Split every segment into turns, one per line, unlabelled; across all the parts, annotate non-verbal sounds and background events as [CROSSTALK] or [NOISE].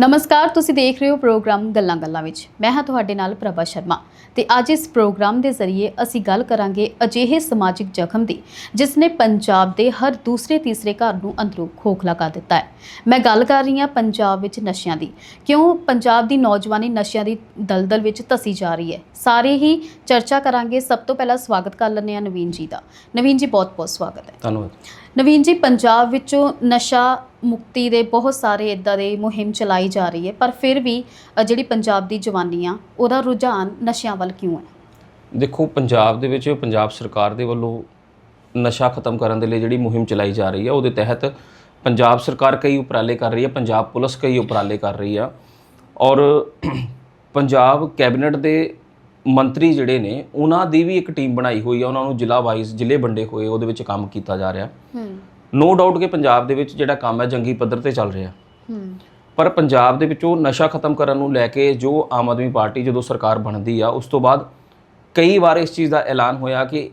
ਨਮਸਕਾਰ ਤੁਸੀਂ ਦੇਖ ਰਹੇ ਹੋ ਪ੍ਰੋਗਰਾਮ ਗੱਲਾਂ ਗੱਲਾਂ ਵਿੱਚ। ਮੈਂ ਹਾਂ ਤੁਹਾਡੇ ਨਾਲ ਪ੍ਰਭਾ ਸ਼ਰਮਾ। ਤੇ ਅੱਜ ਇਸ ਪ੍ਰੋਗਰਾਮ ਦੇ ਜ਼ਰੀਏ ਅਸੀਂ ਗੱਲ ਕਰਾਂਗੇ ਅਜਿਹੇ ਸਮਾਜਿਕ ਜ਼ਖਮ ਦੀ ਜਿਸ ਨੇ ਪੰਜਾਬ ਦੇ ਹਰ ਦੂਸਰੇ ਤੀਸਰੇ ਘਰ ਨੂੰ ਅੰਦਰੋਂ ਖੋਖਲਾ ਕਰ ਦਿੱਤਾ ਹੈ। ਮੈਂ ਗੱਲ ਕਰ ਰਹੀ ਹਾਂ ਪੰਜਾਬ ਵਿੱਚ ਨਸ਼ਿਆਂ ਦੀ। ਕਿਉਂ ਪੰਜਾਬ ਦੀ ਨੌਜਵਾਨੀ ਨਸ਼ਿਆਂ ਦੀ ਦਲਦਲ ਵਿੱਚ ਧਸੀ ਜਾ ਰਹੀ ਹੈ? ਸਾਰੇ ਹੀ ਚਰਚਾ ਕਰਾਂਗੇ। ਸਭ ਤੋਂ ਪਹਿਲਾਂ ਸਵਾਗਤ ਕਰ ਲੈਂਦੇ ਹਾਂ ਨਵੀਨ ਜੀ ਦਾ। ਨਵੀਨ ਜੀ ਬਹੁਤ ਬਹੁਤ ਸਵਾਗਤ ਹੈ।
ਧੰਨਵਾਦ।
ਨਵੀਨ ਜੀ ਪੰਜਾਬ ਵਿੱਚੋਂ ਨਸ਼ਾ ਮੁਕਤੀ ਦੇ ਬਹੁਤ ਸਾਰੇ ਇਦਾਂ ਦੇ ਮੁਹਿੰਮ ਚਲਾਈ ਜਾ ਰਹੀ ਹੈ ਪਰ ਫਿਰ ਵੀ ਅ, ਜਿਹੜੀ ਪੰਜਾਬ ਦੀ ਜਵਾਨੀ ਆ ਉਹਦਾ ਰੁਝਾਨ ਨਸ਼ਿਆਂ ਵੱਲ ਕਿਉਂ ਹੈ?
ਦੇਖੋ ਪੰਜਾਬ ਦੇ ਵਿੱਚ ਪੰਜਾਬ ਸਰਕਾਰ ਦੇ ਵੱਲੋਂ ਨਸ਼ਾ ਖਤਮ ਕਰਨ ਦੇ ਲਈ ਜਿਹੜੀ ਮੁਹਿੰਮ ਚਲਾਈ ਜਾ ਰਹੀ ਹੈ ਉਹਦੇ ਤਹਿਤ ਪੰਜਾਬ ਸਰਕਾਰ ਕਈ ਉਪਰਾਲੇ ਕਰ ਰਹੀ ਹੈ ਪੰਜਾਬ ਪੁਲਿਸ ਕਈ ਉਪਰਾਲੇ ਕਰ ਰਹੀ ਆ ਔਰ [CLEARS THROAT] ਪੰਜਾਬ ਕੈਬਨਿਟ ਦੇ ਮੰਤਰੀ ਜਿਹੜੇ ਨੇ ਉਹਨਾਂ ਦੀ ਵੀ ਇੱਕ ਟੀਮ ਬਣਾਈ ਹੋਈ ਆ ਉਹਨਾਂ ਨੂੰ ਜ਼ਿਲ੍ਹਾ ਵਾਈਜ਼ ਜ਼ਿਲ੍ਹੇ ਵੰਡੇ ਹੋਏ ਉਹਦੇ ਵਿੱਚ ਕੰਮ ਕੀਤਾ ਜਾ ਰਿਹਾ।
ਹੂੰ।
ਨੋ ਡਾਊਟ ਕਿ ਪੰਜਾਬ ਦੇ ਵਿੱਚ ਜਿਹੜਾ ਕੰਮ ਹੈ, ਜੰਗੀ ਪੱਧਰ ਤੇ ਚੱਲ ਰਿਹਾ। ਪਰ ਪੰਜਾਬ ਦੇ ਵਿੱਚੋਂ ਨਸ਼ਾ ਖਤਮ ਕਰਨ ਨੂੰ ਲੈ ਕੇ ਜੋ ਆਮ ਆਦਮੀ ਪਾਰਟੀ ਜਦੋਂ ਸਰਕਾਰ ਬਣਦੀ ਆ, ਉਸ ਤੋਂ ਬਾਅਦ ਕਈ ਵਾਰ ਇਸ ਚੀਜ਼ ਦਾ ਐਲਾਨ ਹੋਇਆ ਕਿ